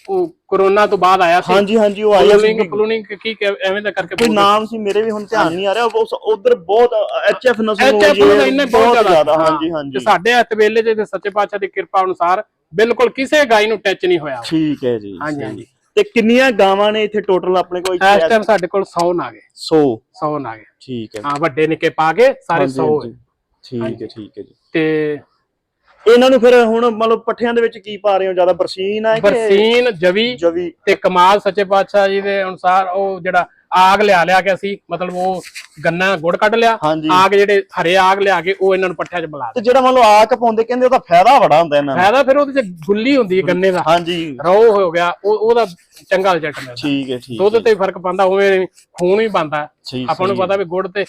ਉਹ ਕਰੋਨਾ ਤੋਂ ਬਾਅਦ ਆਇਆ ਸੀ। ਹਾਂਜੀ ਹਾਂਜੀ ਉਹ ਆਇਆ ਸੀ ਕਲੂਨਿੰਗ ਕੀ ਕਹਿ- ਐਵੇਂ ਦਾ ਕਰਕੇ ਕੋਈ ਨਾਮ ਸੀ ਮੇਰੇ ਵੀ ਹੁਣ ਧਿਆਨ ਨਹੀਂ ਆ ਰਿਹਾ ਉਸ ਉਧਰ ਬਹੁਤ ਐਚਐਫ ਨਸਲ ਐਚ ਐਫ ਹੋਈ ਹੈ, ਇੰਨੇ ਬਹੁਤ ਜ਼ਿਆਦਾ। ਹਾਂਜੀ ਹਾਂ। ਹਾਂਜੀ। ਤੇ ਸਾਡੇ ਹੱਥ ਵੇਲੇ ਦੇ ਤੇ ਸੱਚੇ ਪਾਤਸ਼ਾਹ ਦੀ ਕਿਰਪਾ ਅਨੁਸਾਰ ਬਿਲਕੁਲ ਕਿਸੇ ਗਾਈ ਨੂੰ ਟੱਚ ਨਹੀਂ ਹੋਇਆ। ਠੀਕ ਹੈ ਜੀ ਹਾਂਜੀ। ਹਾਂਜੀ। ਤੇ ਕਿੰਨੀਆਂ ਗਾਵਾਂ ਨੇ ਇੱਥੇ ਟੋਟਲ ਆਪਣੇ ਕੋਲ? ਇਸ ਟਾਈਮ ਸਾਡੇ ਕੋਲ 100 ਨਾ ਗਏ। 100 100 ਨਾ ਗਏ। ਠੀਕ ਹੈ। ਹਾਂ ਵੱਡੇ ਨਿੱਕੇ ਪਾ ਕੇ ਸਾਰੇ 100 ਹਾਂਜੀ, ਠੀਕ ਹੈ ਠੀਕ ਹੈ ਜੀ। ਤੇ ਇਹਨਾਂ ਨੂੰ ਫਿਰ ਹੁਣ ਮਤਲਬ ਪੱਠਿਆਂ ਦੇ ਵਿੱਚ ਕੀ ਪਾ ਰਹੇ ਹੋ? ਜ਼ਿਆਦਾ ਬਰਸੀਨ ਆ ਕਿ ਬਰਸੀਨ ਜਵੀ ਜਵੀ? ਤੇ ਕਮਾਲ ਸੱਚੇ ਪਾਤਸ਼ਾਹ ਜੀ ਦੇ ਅਨੁਸਾਰ ਉਹ ਜਿਹੜਾ ਆਗ ਲਿਆ ਲਿਆ ਕੇ ਅਸੀਂ ਮਤਲਬ ਉਹ ਗੰਨਾ ਗੁੜ ਕੱਢ ਲਿਆ। ਆਗ ਜਿਹੜੇ ਹਰੇ ਆਗ ਲਿਆ ਕੇ ਉਹ ਇਹਨਾਂ ਨੂੰ ਪੱਠਿਆਂ 'ਚ ਬੁਲਾ ਤੇ ਜਿਹੜਾ ਮੰਨ ਲਓ ਆਕ ਪਾਉਂਦੇ ਕਹਿੰਦੇ ਉਹਦਾ ਫਾਇਦਾ ਬੜਾ ਹੁੰਦਾ ਇਹਨਾਂ ਨੂੰ। ਫਾਇਦਾ ਫਿਰ ਉਹਦੇ 'ਚ ਗੁੱਲੀ ਹੁੰਦੀ ਹੈ ਗੰਨੇ ਦਾ। ਹਾਂਜੀ। ਰੋ ਹੋ ਗਿਆ ਉਹ ਉਹਦਾ ਚੰਗਾ ਰਿਜ਼ਲਟ ਮਿਲਦਾ। ਠੀਕ ਹੈ ਠੀਕ ਦੁੱਧ ਤੇ ਫ਼ਰਕ ਪੈਂਦਾ ਉਵੇਂ ਖੂਨ ਵੀ ਬਣਦਾ। ਆਪਾਂ ਨੂੰ ਪਤਾ ਵੀ ਗੁੜ ਤੇ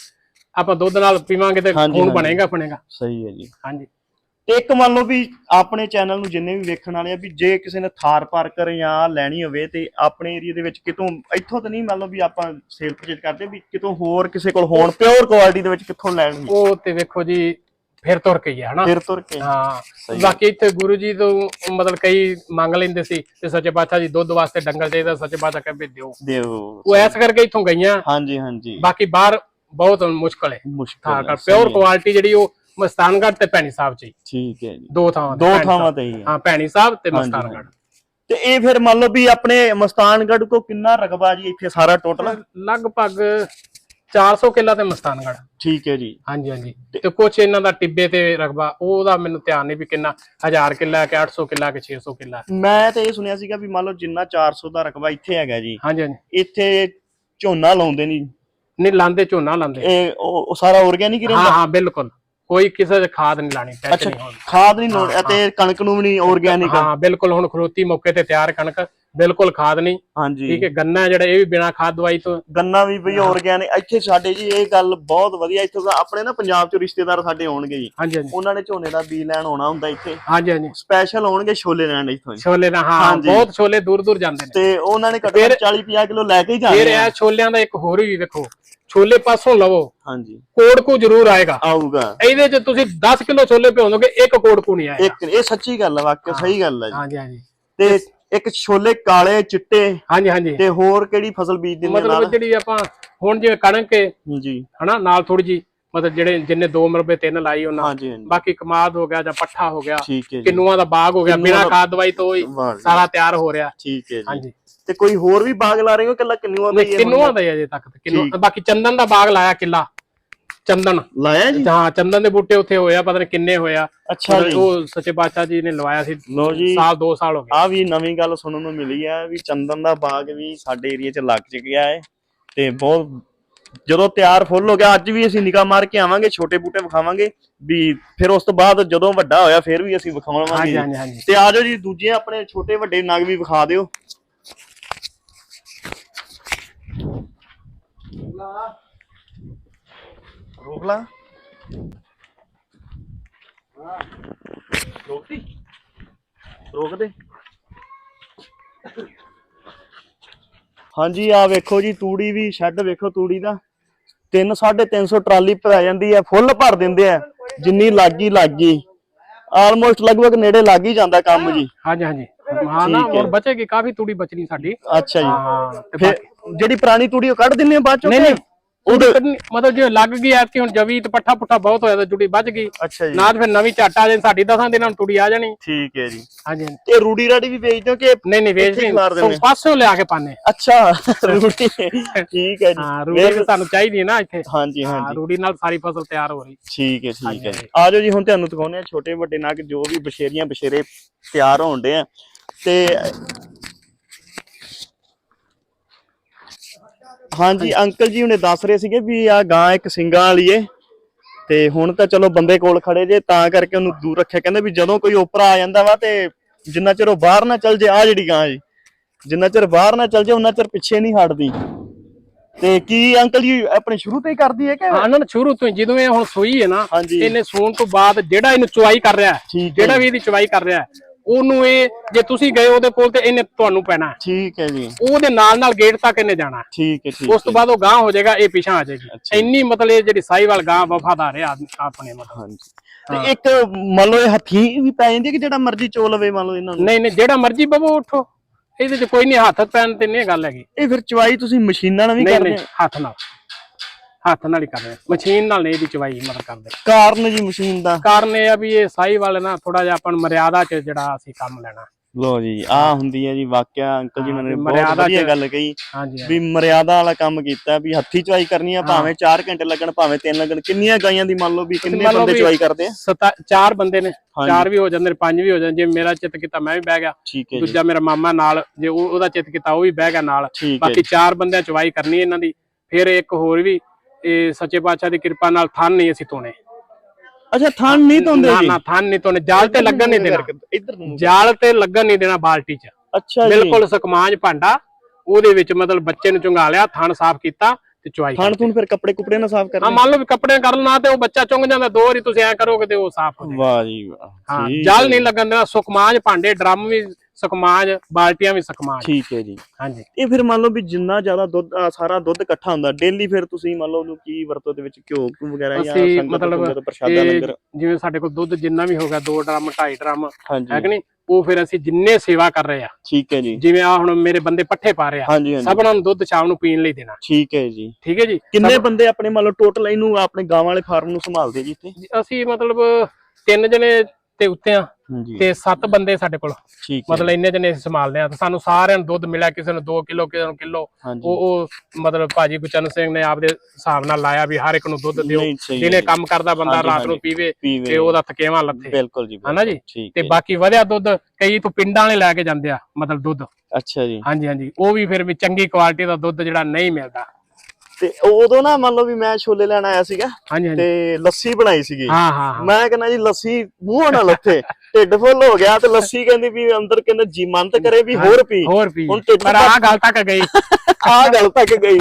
ਆਪਾਂ ਦੁੱਧ ਨਾਲ ਪੀਵਾਂਗੇ ਤੇ ਖੂਨ। ਬਣੇਗਾ ਬਣੇਗਾ ਸਹੀ ਹੈ ਜੀ। ਹਾਂਜੀ। ਤੇ ਇੱਕ ਮੰਨ ਲਓ ਵੀ ਆਪਣੇ ਚੈਨਲ ਨੂੰ ਜਿੰਨੇ ਵੀ ਵੇਖਣ ਵਾਲੇ ਆ ਵੀ ਜੇ ਕਿਸੇ ਨੇ ਥਾਰ ਪਾਰਕਰ ਜਾਂ ਲੈਣੀ ਹੋਵੇ ਤੇ ਆਪਣੇ ਏਰੀਆ ਦੇ ਵਿੱਚ ਕਿਤੋਂ ਇੱਥੋਂ ਤਾਂ ਨਹੀਂ ਮੰਨ ਲਓ ਵੀ ਆਪਾਂ ਸੇਲ ਪਰਚੇਜ ਕਰਦੇ ਵੀ ਕਿਤੋਂ ਹੋਰ ਕਿਸੇ ਕੋਲ ਹੋਣ ਪਿਓਰ ਕੁਆਲਿਟੀ ਦੇ ਵਿੱਚ ਕਿੱਥੋਂ ਲੈਣਗੇ ਉਹ ਤੇ ਵੇਖੋ ਜੀ ਫਿਰ ਤੁਰ ਕੇ ਹੀ ਆ ਹਨਾ? ਫਿਰ ਤੁਰ ਕੇ ਹਾਂ। ਬਾਕੀ ਇੱਥੇ ਗੁਰੂ ਜੀ ਤੋਂ ਮਤਲਬ ਕਈ ਮੰਗ ਲੈਂਦੇ ਸੀ ਤੇ ਸੱਚੇ ਪਾਤਸ਼ਾਹ ਜੀ ਦੁੱਧ ਵਾਸਤੇ ਡੰਗਰ ਚਾਹੀਦਾ ਸੱਚੇ ਪਾਤਸ਼ਾਹ ਕਹਿੰਦੇ ਦਿਓ। ਦਿਓ। ਉਹ ਐਸ ਕਰਕੇ ਇੱਥੋਂ ਗਈਆਂ। ਹਾਂਜੀ ਹਾਂਜੀ। ਬਾਕੀ ਬਾਹਰ ਬਹੁਤ ਮੁਸ਼ਕਲ ਹੈ। ਮੁਸ਼ਕਲ ਹਾਂ ਹੈ, ਪਿਓਰ ਹੈ। ਕੁਆਲਿਟੀ ਜਿਹੜੀ ਉਹ ਮਸਤਾਨਗੜ੍ਹ ਤੇ ਭੈਣੀ ਸਾਹਿਬ ਚ ਹੀ। ਠੀਕ ਹੈ ਜੀ। ਦੋ ਥਾਵਾਂ ਤੇ, ਦੋ ਭੈਣੀ ਥਾਵਾਂ। ਤੇ ਹੀ ਹੈ ਹਾਂ ਭੈਣੀ ਸਾਹਿਬ ਤੇ ਹਾਂਜੀ, ਮਸਤਾਨਗੜ੍ਹ। ਤੇ ਇਹ ਫਿਰ ਮੰਨ ਲਓ ਵੀ ਆਪਣੇ ਮਸਤਾਨਗੜ੍ਹ ਕੋ ਕਿੰਨਾ ਰਕਬਾ ਜੀ ਇੱਥੇ ਸਾਰਾ ਟੋਟਲ ਲਗਭਗ 400 ਕਿੱਲਾ ਤੇ ਮਸਤਾਨਗੜ੍ਹ। ਠੀਕ ਹੈ ਜੀ। ਹਾਂਜੀ ਹਾਂਜੀ। ਤੇ ਕੁਛ ਇਹਨਾਂ ਦਾ ਟਿੱਬੇ ਤੇ ਰਕਬਾ ਉਹਦਾ ਮੈਨੂੰ ਧਿਆਨ ਨਹੀਂ ਵੀ ਕਿੰਨਾ 1000 ਕਿੱਲਾ ਕਿ 800 ਕਿੱਲਾ ਕਿ 600 ਕਿੱਲਾ। ਮੈਂ ਤੇ ਇਹ ਸੁਣਿਆ ਸੀਗਾ ਵੀ ਮੰਨ ਲਓ ਜਿੰਨਾ 400 ਦਾ ਰਕਬਾ ਇੱਥੇ ਹੈਗਾ ਜੀ ਹਾਂਜੀ ਹਾਂਜੀ। ਇੱਥੇ ਝੋਨਾ ਲਾਉਂਦੇ ਨਹੀਂ ਨਹੀਂ ਲਾਂਦੇ ਝੋਨਾ ਲਾਂਦੇ। ਇਹ ਉਹ ਉਹ ਸਾਰਾ ਆਰਗੈਨਿਕ ਹੀ ਹਾਂ ਰਹਿੰਦਾ ਹਾਂ ਬਿਲਕੁਲ। ਕੋਈ ਕਿਸੇ ਦੇ ਖਾਦ ਨਹੀਂ ਲਾਣੀ ਟੈਚ ਅੱਛਾ ਨਹੀਂ ਹੋਣੀ। ਖਾਦ ਨਹੀਂ ਲੋੜ ਅਤੇ ਕਣਕ ਨੂੰ ਵੀ ਨਹੀਂ ਆਰਗੈਨਿਕ ਹਾਂ ਬਿਲਕੁਲ ਹੁਣ ਖਰੋਤੀ ਮੌਕੇ ਤੇ ਤਿਆਰ ਕਣਕ ਬਿਲਕੁਲ ਖਾਦ ਨਹੀਂ। ਹਾਂਜੀ। ਠੀਕ ਹੈ ਗੰਨਾ ਜਿਹੜਾ ਇਹ ਵੀ ਬਿਨਾ ਖਾਦ ਦਵਾਈ ਤੋਂ ਗੰਨਾ ਵੀ ਬਈ ਆਰਗੈਨਿਕ ਇੱਥੇ ਸਾਡੇ ਜੀ ਇਹ ਗੱਲ ਬਹੁਤ ਵਧੀਆ ਇੱਥੇ ਤਾਂ ਆਪਣੇ ਨਾ ਪੰਜਾਬ ਚ ਰਿਸ਼ਤੇਦਾਰ ਸਾਡੇ ਆਉਣਗੇ ਜੀ। ਹਾਂਜੀ ਹਾਂਜੀ। ਉਹਨਾਂ ਨੇ ਝੋਨੇ ਦਾ ਬੀਜ ਲੈਣ ਆਉਣਾ ਹੁੰਦਾ ਇੱਥੇ। ਹਾਂਜੀ ਹਾਂਜੀ। ਸਪੈਸ਼ਲ ਆਉਣਗੇ ਛੋਲੇ ਲੈਣ ਇੱਥੋਂ। ਛੋਲੇ ਦਾ ਹਾਂ। ਬਹੁਤ ਛੋਲੇ ਦੂਰ ਦੂਰ ਜਾਂਦੇ ਨੇ। ਤੇ ਉਹਨਾਂ ਨੇ ਘੱਟੋ ਫਿਰ- 40 50 ਕਿਲੋ ਲੈ ਕੇ ਹੀ ਫਿਰ ਜਾਣੇ ਆ। ਇਹ ਛੋਲਿਆਂ ਦਾ ਇੱਕ ਹੋਰ ਵੀ ਵੇਖੋ। ਛੋਲੇ ਪਾਸੋਂ ਲਵੋ। ਹਾਂਜੀ। ਕੋੜ ਕੋ ਜ਼ਰੂਰ ਆਏਗਾ। ਆਊਗਾ। ਇਹਦੇ ਚ ਤੁਸੀਂ 10 ਕਿਲੋ ਛੋਲੇ ਭਿਉਂਦੋਗੇ ਇੱਕ ਕੋੜ ਕੋ ਨਹੀਂ ਆਏਗਾ। ਇੱਕ ਇਹ ਸੱਚੀ ਗੱਲ ਹੈ ਵਾਕਿਆ ਸਹੀ ਗੱਲ ਹੈ ਜੀ। ਹਾਂਜੀ ਹਾਂਜੀ। ਤੇ ਇੱਕ ਛੋਲੇ ਕਾਲੇ ਚਿੱਟੇ ਹਾਂਜੀ ਹਾਂਜੀ। ਤੇ ਹੋਰ ਕਿਹੜੀ ਫਸਲ ਬੀਜ ਦਿੰਦੇ ਮਤਲਬ ਨਾਲ? ਜਿਹੜੀ ਆਪਾਂ ਹੁਣ ਜਿਵੇਂ ਕਣਕ ਹੈ ਜੀ। ਹਨਾ ਨਾਲ ਥੋੜੀ ਜੀ ਮਤਲਬ ਜਿਹੜੇ ਜਿੰਨੇ ਦੋ ਮਰਬੇ ਤਿੰਨ ਲਾਈ ਉਹਨਾਂ ਹਾਂਜੀ ਹਾਂਜੀ। ਬਾਕੀ ਕਮਾਦ ਹੋ ਗਿਆ ਜਾਂ ਪੱਠਾ ਹੋ ਗਿਆ ਕਿੰਨੂਆਂ ਦਾ ਬਾਗ ਹੋ ਗਿਆ ਬਿਨਾਂ ਖਾਦ ਦਵਾਈ ਤੋਂ ਹੀ ਸਾਰਾ ਤਿਆਰ ਹੋ ਰਿਹਾ। ਠੀਕ ਹੈ ਜੀ। ਹਾਂਜੀ। ਤੇ ਕੋਈ ਹੋਰ ਵੀ ਬਾਗ ਲਾ ਰਹੇ ਹੋ ਕਿੱਲਾ ਕਿੰਨੂਆਂ ਦਾ ਹੀ ਹੈ ਕਿੰਨੂਆਂ ਦਾ ਹੀ ਅਜੇ ਤੱਕ ਕਿੰਨੂ। ਬਾਕੀ ਚੰਦਨ ਦਾ ਬਾਗ ਲਾਇਆ ਕਿੱਲਾ। ਚੰਦਨ। ਲਾਇਆ ਜੀ? ਹਾਂ ਚੰਦਨ ਦੇ ਬੂਟੇ ਉੱਥੇ ਹੋਇਆ ਪਤਾ ਨਹੀਂ ਕਿੰਨੇ ਹੋਇਆ ਅੱਛਾ ਜੀ। ਉਹ ਸੱਚੇ ਬਾਦਸ਼ਾਹ ਜੀ ਨੇ ਲਵਾਇਆ ਸੀ। ਲੋ ਜੀ। ਸਾਲ 2 ਸਾਲ ਹੋ ਗਏ। ਆ ਵੀ ਨਵੀਂ ਗੱਲ ਸੁਣਨ ਨੂੰ ਮਿਲੀ ਹੈ ਵੀ ਚੰਦਨ ਦਾ ਬਾਗ ਵੀ ਸਾਡੇ ਏਰੀਆ 'ਚ ਲੱਗ ਚੁੱਕਿਆ ਹੈ ਤੇ ਬਹੁਤ ਜਦੋਂ ਤਿਆਰ ਫੁੱਲ ਹੋ ਗਿਆ ਅੱਜ ਵੀ ਅਸੀਂ ਨਿਗਾਹ ਮਾਰ ਕੇ ਆਵਾਂਗੇ ਛੋਟੇ ਬੂਟੇ ਵਿਖਾਵਾਂਗੇ ਵੀ ਫਿਰ ਉਸ ਤੋਂ ਬਾਅਦ ਜਦੋਂ ਵੱਡਾ ਹੋਇਆ ਫਿਰ ਵੀ ਅਸੀਂ ਵਿਖਾਵਾਂਗੇ। ਤੇ ਆਜੋ ਜੀ ਦੂਜੇ ਆਪਣੇ ਛੋਟੇ ਵੱਡੇ ਨਗ ਵੀ ਵਿਖਾ ਦਿਓ। ਰੋਕ ਲਾ ਰੋਕਦੀ? ਰੋਕ ਦੇ ਹਾਂਜੀ ਆ ਵੇਖੋ ਜੀ ਤੂੜੀ ਵੀ ਸ਼ੈੱਡ ਵੇਖੋ ਤੂੜੀ ਦਾ। 3 350 ਟਰਾਲੀ ਪੈ ਜਾਂਦੀ ਹੈ ਫੁੱਲ ਭਰ ਦਿੰਦੇ ਆ ਜਿੰਨੀ ਲੱਗੀ ਲੱਗੀ। ਆਲਮੋਸਟ ਲਗਭਗ ਨੇੜੇ ਲੱਗ ਹੀ ਜਾਂਦਾ ਕੰਮ ਜੀ। ਹਾਂਜੀ ਹਾਂਜੀ। ਹਾਂ। ਨਾ। ਹੋਰ ਬਚੇਗੀ ਕਾਫੀ ਤੂੜੀ ਬਚਣੀ ਸਾਡੀ। ਅੱਛਾ ਜੀ। ਹਾਂ ਫਿਰ ਜਿਹੜੀ ਪੁਰਾਣੀ ਤੂੜੀ ਉਹ ਕੱਢ ਦਿੰਦੇ ਆ ਬਾਅਦ ਚੋਂ ਨਹੀਂ ਨਹੀਂ ਉਹਦੇ ਮਤਲਬ ਜੇ ਲੱਗ ਗਈ ਐ ਕਿ ਹੁਣ ਜਵੀ ਤੇ ਪੱਠਾ ਪੁੱਠਾ ਬਹੁਤ ਹੋਇਆ ਤਾਂ ਜੁੜੀ ਬਚ ਗਈ। ਅੱਛਾ ਜੀ। ਨਾ ਤੇ ਫਿਰ ਨਵੀਂ ਝੱਟ ਆ ਜੇ ਸਾਡੀ ਦਸਾਂ ਦਿਨਾਂ ਨੂੰ ਤੂੜੀ ਆ ਜਾਣੀ। ਠੀਕ ਹੈ ਜੀ। ਹਾਂਜੀ। ਤੇ ਰੂੜੀ ਰਾੜੀ ਵੀ ਵੇਚਦੇ ਹੋ ਕਿ ਨਹੀਂ ਨਹੀਂ ਵੇਚ ਇੱਥੇ ਨਹੀਂ ਪਾਸੋਂ ਲਿਆ ਕੇ ਪਾਣੇ ਅੱਛਾ ਰੂੜੀ। ਠੀਕ ਹੈ ਜੀ। ਹਾਂ ਰੂੜੀ ਤਾਂ ਸਾਨੂੰ ਚਾਹੀਦੀ ਹੈ ਨਾ ਇੱਥੇ। ਹਾਂਜੀ ਹਾਂ ਹਾਂਜੀ। ਰੂੜੀ ਨਾਲ ਸਾਰੀ ਫਸਲ ਤਿਆਰ ਹੋ ਰਹੀ। ਠੀਕ ਹੈ ਠੀਕ ਹੈ ਆਜੋ ਜੀ ਹੁਣ ਤੁਹਾਨੂੰ ਦਿਖਾਉਂਦੇ ਆ ਛੋਟੇ ਵੱਡੇ ਨਗ ਜੋ ਵੀ ਬਸ਼ੇਰੀਆਂ ਬਸ਼ੇਰੇ ਤਿਆਰ ਹੋਣ ਡੇ ਆ। ਤੇ ਹਾਂਜੀ ਅੰਕਲ ਜੀ ਹੁਣੇ ਦੱਸ ਰਹੇ ਸੀਗੇ ਵੀ ਆ ਗਾਂ ਇੱਕ ਸਿੰਗਾਂ ਵਾਲੀ ਏ। ਤੇ ਹੁਣ ਤਾਂ ਚਲੋ ਬੰਦੇ ਕੋਲ ਖੜੇ ਜੇ ਤਾਂ ਕਰਕੇ ਉਹਨੂੰ ਦੂਰ ਰੱਖਿਆ। ਕਹਿੰਦੇ ਵੀ ਜਦੋਂ ਕੋਈ ਓਪਰਾ ਆ ਜਾਂਦਾ ਵਾ ਤੇ ਜਿੰਨਾ ਚਿਰ ਉਹ ਬਾਹਰ ਨਾ ਚੱਲ ਜੇ ਆ ਜਿਹੜੀ ਗਾਂ ਜੀ ਜਿੰਨਾ ਚਿਰ ਬਾਹਰ ਨਾ ਚੱਲ ਜੇ ਉਹਨਾਂ ਚਿਰ ਪਿੱਛੇ ਨਹੀਂ ਹਟਦੀ। ਤੇ ਕੀ ਅੰਕਲ ਜੀ ਆਪਣੇ ਸ਼ੁਰੂ ਤੋਂ ਹੀ ਕਰਦੀ ਹੈ ਕਿ ਹਾਂ ਨਾ ਸ਼ੁਰੂ ਤੋਂ ਹੀ। ਜਦੋਂ ਇਹ ਹੁਣ ਸੂਈ ਹੈ ਨਾ ਹਾਂਜੀ। ਇਹਨੇ ਸੂਣ ਤੋਂ ਬਾਅਦ ਜਿਹੜਾ ਇਹਨੂੰ ਚੁਆਈ ਕਰ ਰਿਹਾ ਹੈ, ਠੀਕ ਹੈ ਜਿਹੜਾ ਵੀ ਇਹਦੀ ਚੁਆਈ ਕਰ ਰਿਹਾ ਹੈ, ਉਹਨੂੰ ਇਹ ਜੇ ਤੁਸੀਂ ਗਏ ਉਹਦੇ ਕੋਲ ਤੇ ਇਹਨੇ ਤੁਹਾਨੂੰ ਪੈਣਾ। ਹੈ। ਠੀਕ ਹੈ ਜੀ। ਉਹਦੇ ਨਾਲ ਨਾਲ ਗੇਟ ਤੱਕ ਇਹਨੇ ਜਾਣਾ। ਹੈ। ਠੀਕ ਹੈ ਠੀਕ ਉਸ ਤੋਂ ਬਾਅਦ ਉਹ ਗਾਂ ਹੋ ਜਾਏਗਾ ਇਹ ਪਿਛਾਂ ਆ ਜਾਏਗੀ। ਇੰਨੀ ਮਤਲਬ ਇਹ ਜਿਹੜੀ ਸਾਈਵਾਲ ਗਾਂ ਵਫਾਦਾਰ ਹੈ ਆਪਣੇ ਮਤਲਬ। ਹਾਂਜੀ। ਤੇ ਇੱਕ ਮੰਨ ਲਓ ਇਹ ਹੱਥੀ ਵੀ ਪੈ ਜਾਂਦੀ ਹੈ ਕਿ ਜਿਹੜਾ ਮਰਜ਼ੀ ਚੋ ਲਵੇ ਮੰਨ ਲਓ ਇਹਨਾਂ ਨੂੰ? ਨਹੀਂ ਨਹੀਂ ਜਿਹੜਾ ਮਰਜ਼ੀ ਬਵੋ ਉਠੋ। ਇਹਦੇ ਚ ਕੋਈ ਨਹੀਂ ਹੱਥ ਪੈਣ ਤੇ ਨਹੀਂ ਗੱਲ ਹੈਗੀ। ਇਹ ਫਿਰ ਚਵਾਈ ਤੁਸੀਂ ਮਸ਼ੀਨਾਂ ਨਾਲ ਵੀ ਨਹੀਂ ਕਰਦੇ ਨਹੀਂ ਹੱਥ ਨਾਲ। ਹੱਥ ਨਾਲ ਹੀ ਕਰ ਰਹੇ। ਮਸ਼ੀਨ ਨਾਲ ਨਹੀਂ ਇਹਦੀ ਚਵਾਈ ਮਤਲਬ ਕਰਦੇ। ਕਾਰਨ ਜੀ ਮਸ਼ੀਨ ਦਾ? ਕਾਰਨ ਇਹ ਆ ਵੀ ਇਹ ਸਾਈਵਾਲ ਨਾ ਥੋੜਾ ਜਿਹਾ ਆਪਾਂ ਨੂੰ ਮਰਿਆਦਾ ਚ ਜਿਹੜਾ ਅਸੀਂ ਕੰਮ ਲੈਣਾ। ਲੋ ਜੀ ਆ ਹੁੰਦੀ ਹੈ ਜੀ ਵਾਕਿਆ ਅੰਕਲ ਜੀ ਨੇ ਬਹੁਤ ਵਧੀਆ ਗੱਲ ਕਹੀ। ਵੀ ਮਰਿਆਦਾ ਵਾਲਾ ਕੰਮ ਕੀਤਾ ਵੀ ਹੱਥੀ ਚਵਾਈ ਕਰਨੀ ਆ ਭਾਵੇਂ 4 ਘੰਟੇ ਲੱਗਣ ਭਾਵੇਂ 3 ਲੱਗਣ ਕਿੰਨੀਆਂ ਗਾਈਆਂ ਦੀ ਮੰਨ ਲਓ ਵੀ ਕਿੰਨੇ ਬੰਦੇ ਚਵਾਈ ਕਰਦੇ ਆ? ਚਾਰ ਬੰਦੇ ਨੇ। ਚਾਰ ਵੀ ਹੋ ਜਾਂਦੇ ਨੇ ਪੰਜ ਵੀ ਹੋ ਜਾਂਦੇ ਜੇ ਮੇਰਾ ਚਿੱਤ ਕੀਤਾ ਮੈਂ ਵੀ ਬਹਿ ਗਿਆ। ਦੂਜਾ ਮੇਰਾ ਮਾਮਾ ਨਾਲ ਜੇ ਉਹ ਉਹਦਾ ਚਿੱਤ ਕੀਤਾ ਉਹ ਵੀ ਬਹਿ ਗਿਆ ਨਾਲ। ਬਾਕੀ ਚਾਰ ਬੰਦਿਆਂ ਚਵਾਈ ਕਰਨੀ ਇਹਨਾਂ ਦੀ ਫਿਰ ਇੱਕ ਹੋਰ ਵੀ ਇਹ ਸੱਚੇ ਪਾਤਸ਼ਾਹ ਦੀ ਕਿਰਪਾ ਨਾਲ ਥਣ ਨਹੀਂ ਅਸੀਂ ਤੋਣੇ ਅੱਛਾ ਥਣ ਨਹੀਂ ਨਾ ਜੀ? ਨਾ ਥਣ ਨਹੀਂ ਤੋਣੇ ਜਾਲ ਤੇ ਲੱਗਣ ਨਹੀਂ ਦੇਣਾ। ਇੱਧਰ ਨੂੰ। ਜਾਲ ਤੇ ਲੱਗਣ ਨਹੀਂ ਦੇਣਾ ਬਾਲਟੀ 'ਚ। ਅੱਛਾ ਜੀ। ਬਿਲਕੁਲ ਸਕਮਾਜ ਭਾਂਡਾ ਉਹਦੇ ਵਿੱਚ ਮਤਲਬ ਬੱਚੇ ਨੂੰ ਚੁੰਗਾ ਲਿਆ ਥਣ ਸਾਫ਼ ਕੀਤਾ ਤੇ ਚੁਆਈ ਥਣ ਥੂਣ ਫਿਰ ਕੱਪੜੇ ਕੁਪੜੇ ਨਾਲ ਸਾਫ਼ ਹਾਂ ਕਰਨੇ ਮੰਨ ਲਓ ਵੀ ਕੱਪੜੇ ਕਰ ਨਾ ਤੇ ਉਹ ਬੱਚਾ ਚੁੰਗ ਜਾਂਦਾ ਦੋ ਵਾਰੀ ਤੁਸੀਂ ਐ ਕਰੋਗੇ ਤੇ ਉਹ ਸਾਫ਼ ਹੋ ਜਾਏਗਾ। ਵਾਹ ਜੀ ਵਾਹ ਹਾਂ ਠੀਕ ਜਲ ਹੈ ਨਹੀਂ ਲੱਗਣ ਦੇਣਾ ਸੁਕਮਾਜ ਭਾਂਡੇ ਡਰਮ ਵੀ ਸੁਕਮਾਜ ਬਾਲਟੀਆਂ ਵੀ ਸੁਕਮਾਜ। ਠੀਕ ਹੈ ਜੀ। ਹਾਂਜੀ। ਇਹ ਫਿਰ ਮੰਨ ਲਓ ਵੀ ਜਿੰਨਾ ਜ਼ਿਆਦਾ ਦੁੱਧ ਸਾਰਾ ਦੁੱਧ ਇਕੱਠਾ ਹੁੰਦਾ ਡੇਲੀ ਫਿਰ ਤੁਸੀਂ ਮੰਨ ਲਓ ਉਹਨੂੰ ਕੀ ਵਰਤੋਂ ਦੇ ਵਿੱਚ ਘਿਓ ਵਗੈਰਾ ਜਾਂ ਅਸੀਂ ਮਤਲਬ ਪ੍ਰਸ਼ਾਦਾ ਲੰਗਰ? ਜਿਵੇਂ ਸਾਡੇ ਕੋਲ ਦੁੱਧ ਜਿੰਨਾ ਵੀ ਹੋਗਾ 2 ਡਰਮ 2.5 ਡਰਮ ਹੈ ਕਿ ਨਹੀਂ? ਉਹ ਫਿਰ ਅਸੀਂ ਜਿੰਨੇ ਸੇਵਾ ਕਰ ਰਹੇ ਆ। ਠੀਕ ਹੈ ਜੀ। ਜਿਵੇਂ ਆ ਹੁਣ ਮੇਰੇ ਬੰਦੇ ਪੱਠੇ ਪਾ ਰਹੇ ਆ। ਸਭਨਾਂ ਨੂੰ ਦੁੱਧ ਸ਼ਾਮ ਨੂੰ ਪੀਣ ਲਈ ਦੇਣਾ। ਠੀਕ ਹੈ ਜੀ। ਠੀਕ ਹੈ ਜੀ? ਕਿੰਨੇ ਬੰਦੇ ਆਪਣੇ ਮੰਨ ਲਓ ਟੋਟਲ ਇਹਨੂੰ ਆਪਣੇ ਗਾਵਾਂ ਵਾਲੇ ਫਾਰਮ ਨੂੰ ਸੰਭਾਲਦੇ ਜੀ ਇੱਥੇ? ਅਸੀਂ ਮਤਲਬ ਤਿੰਨ ਜਣੇ ਤੇ ਉੱਤੇ ਆ। ਤੇ ਸੱਤ ਬੰਦੇ ਸਾਡੇ ਕੋਲ। ਮਤਲਬ ਇੰਨੇ ਜਣੇ ਅਸੀਂ ਸੰਭਾਲਦੇ ਆ ਸਾਨੂੰ ਸਾਰਿਆਂ ਨੂੰ ਦੁੱਧ ਮਿਲਿਆ ਕਿਸੇ ਨੂੰ 2 ਕਿਲੋ ਕਿਸੇ ਨੂੰ ਕਿਲੋ। ਉਹ ਉਹ ਮਤਲਬ ਭਾਜੀ ਗੁਚਨ ਸਿੰਘ ਨੇ ਆਪਦੇ ਹਿਸਾਬ ਨਾਲ ਲਾਇਆ ਵੀ ਹਰ ਇੱਕ ਨੂੰ ਦੁੱਧ ਦਿਓ। ਜਿਹਨੇ ਕੰਮ ਕਰਦਾ ਬੰਦਾ ਰਾਤ ਨੂੰ। ਪੀਵੇ ਤੇ ਉਹਦਾ ਥਕੇਵਾਂ ਲੱਥੇ। ਬਿਲਕੁਲ ਜੀ ਹਨਾ ਜੀ? ਤੇ ਬਾਕੀ ਵਧਿਆ ਦੁੱਧ ਕਈ ਤੋਂ ਪਿੰਡਾਂ ਵਾਲੇ ਲੈ ਕੇ ਜਾਂਦੇ ਆ ਮਤਲਬ ਦੁੱਧ। ਅੱਛਾ ਜੀ। ਹਾਂਜੀ ਹਾਂਜੀ। ਉਹ ਵੀ ਫਿਰ ਵੀ ਚੰਗੀ ਕੁਆਲਿਟੀ ਦਾ ਦੁੱਧ ਜਿਹੜਾ ਨਹੀਂ ਮਿਲਦਾ। ਤੇ ਉਦੋਂ ਨਾ ਮੰਨ ਲਓ ਵੀ ਮੈਂ ਛੋਲੇ ਲੈਣ ਆਇਆ ਸੀਗਾ ਤੇ ਲੱਸੀ ਬਣਾਈ ਸੀਗੀ। ਹਾਂ ਹਾਂ ਹਾਂ। ਮੈਂ ਕਹਿੰਦਾ ਜੀ ਲੱਸੀ ਮੂੰਹੋਂ ਨਾ ਲੱਥੇ ਢਿੱਡ ਫੁੱਲ ਹੋ ਗਿਆ ਤੇ ਲੱਸੀ ਕਹਿੰਦੀ ਵੀ ਅੰਦਰ ਕਹਿੰਦੇ ਜੀ ਮੰਤ ਕਰੇ ਵੀ ਹੋਰ ਪੀ। ਹੋਰ ਵੀ ਹੁਣ ਢਿੱਡ ਪਰ ਆਹ ਗੱਲ ਤੱਕ ਗਈ। ਆ ਗੱਲ ਤੱਕ ਗਈ।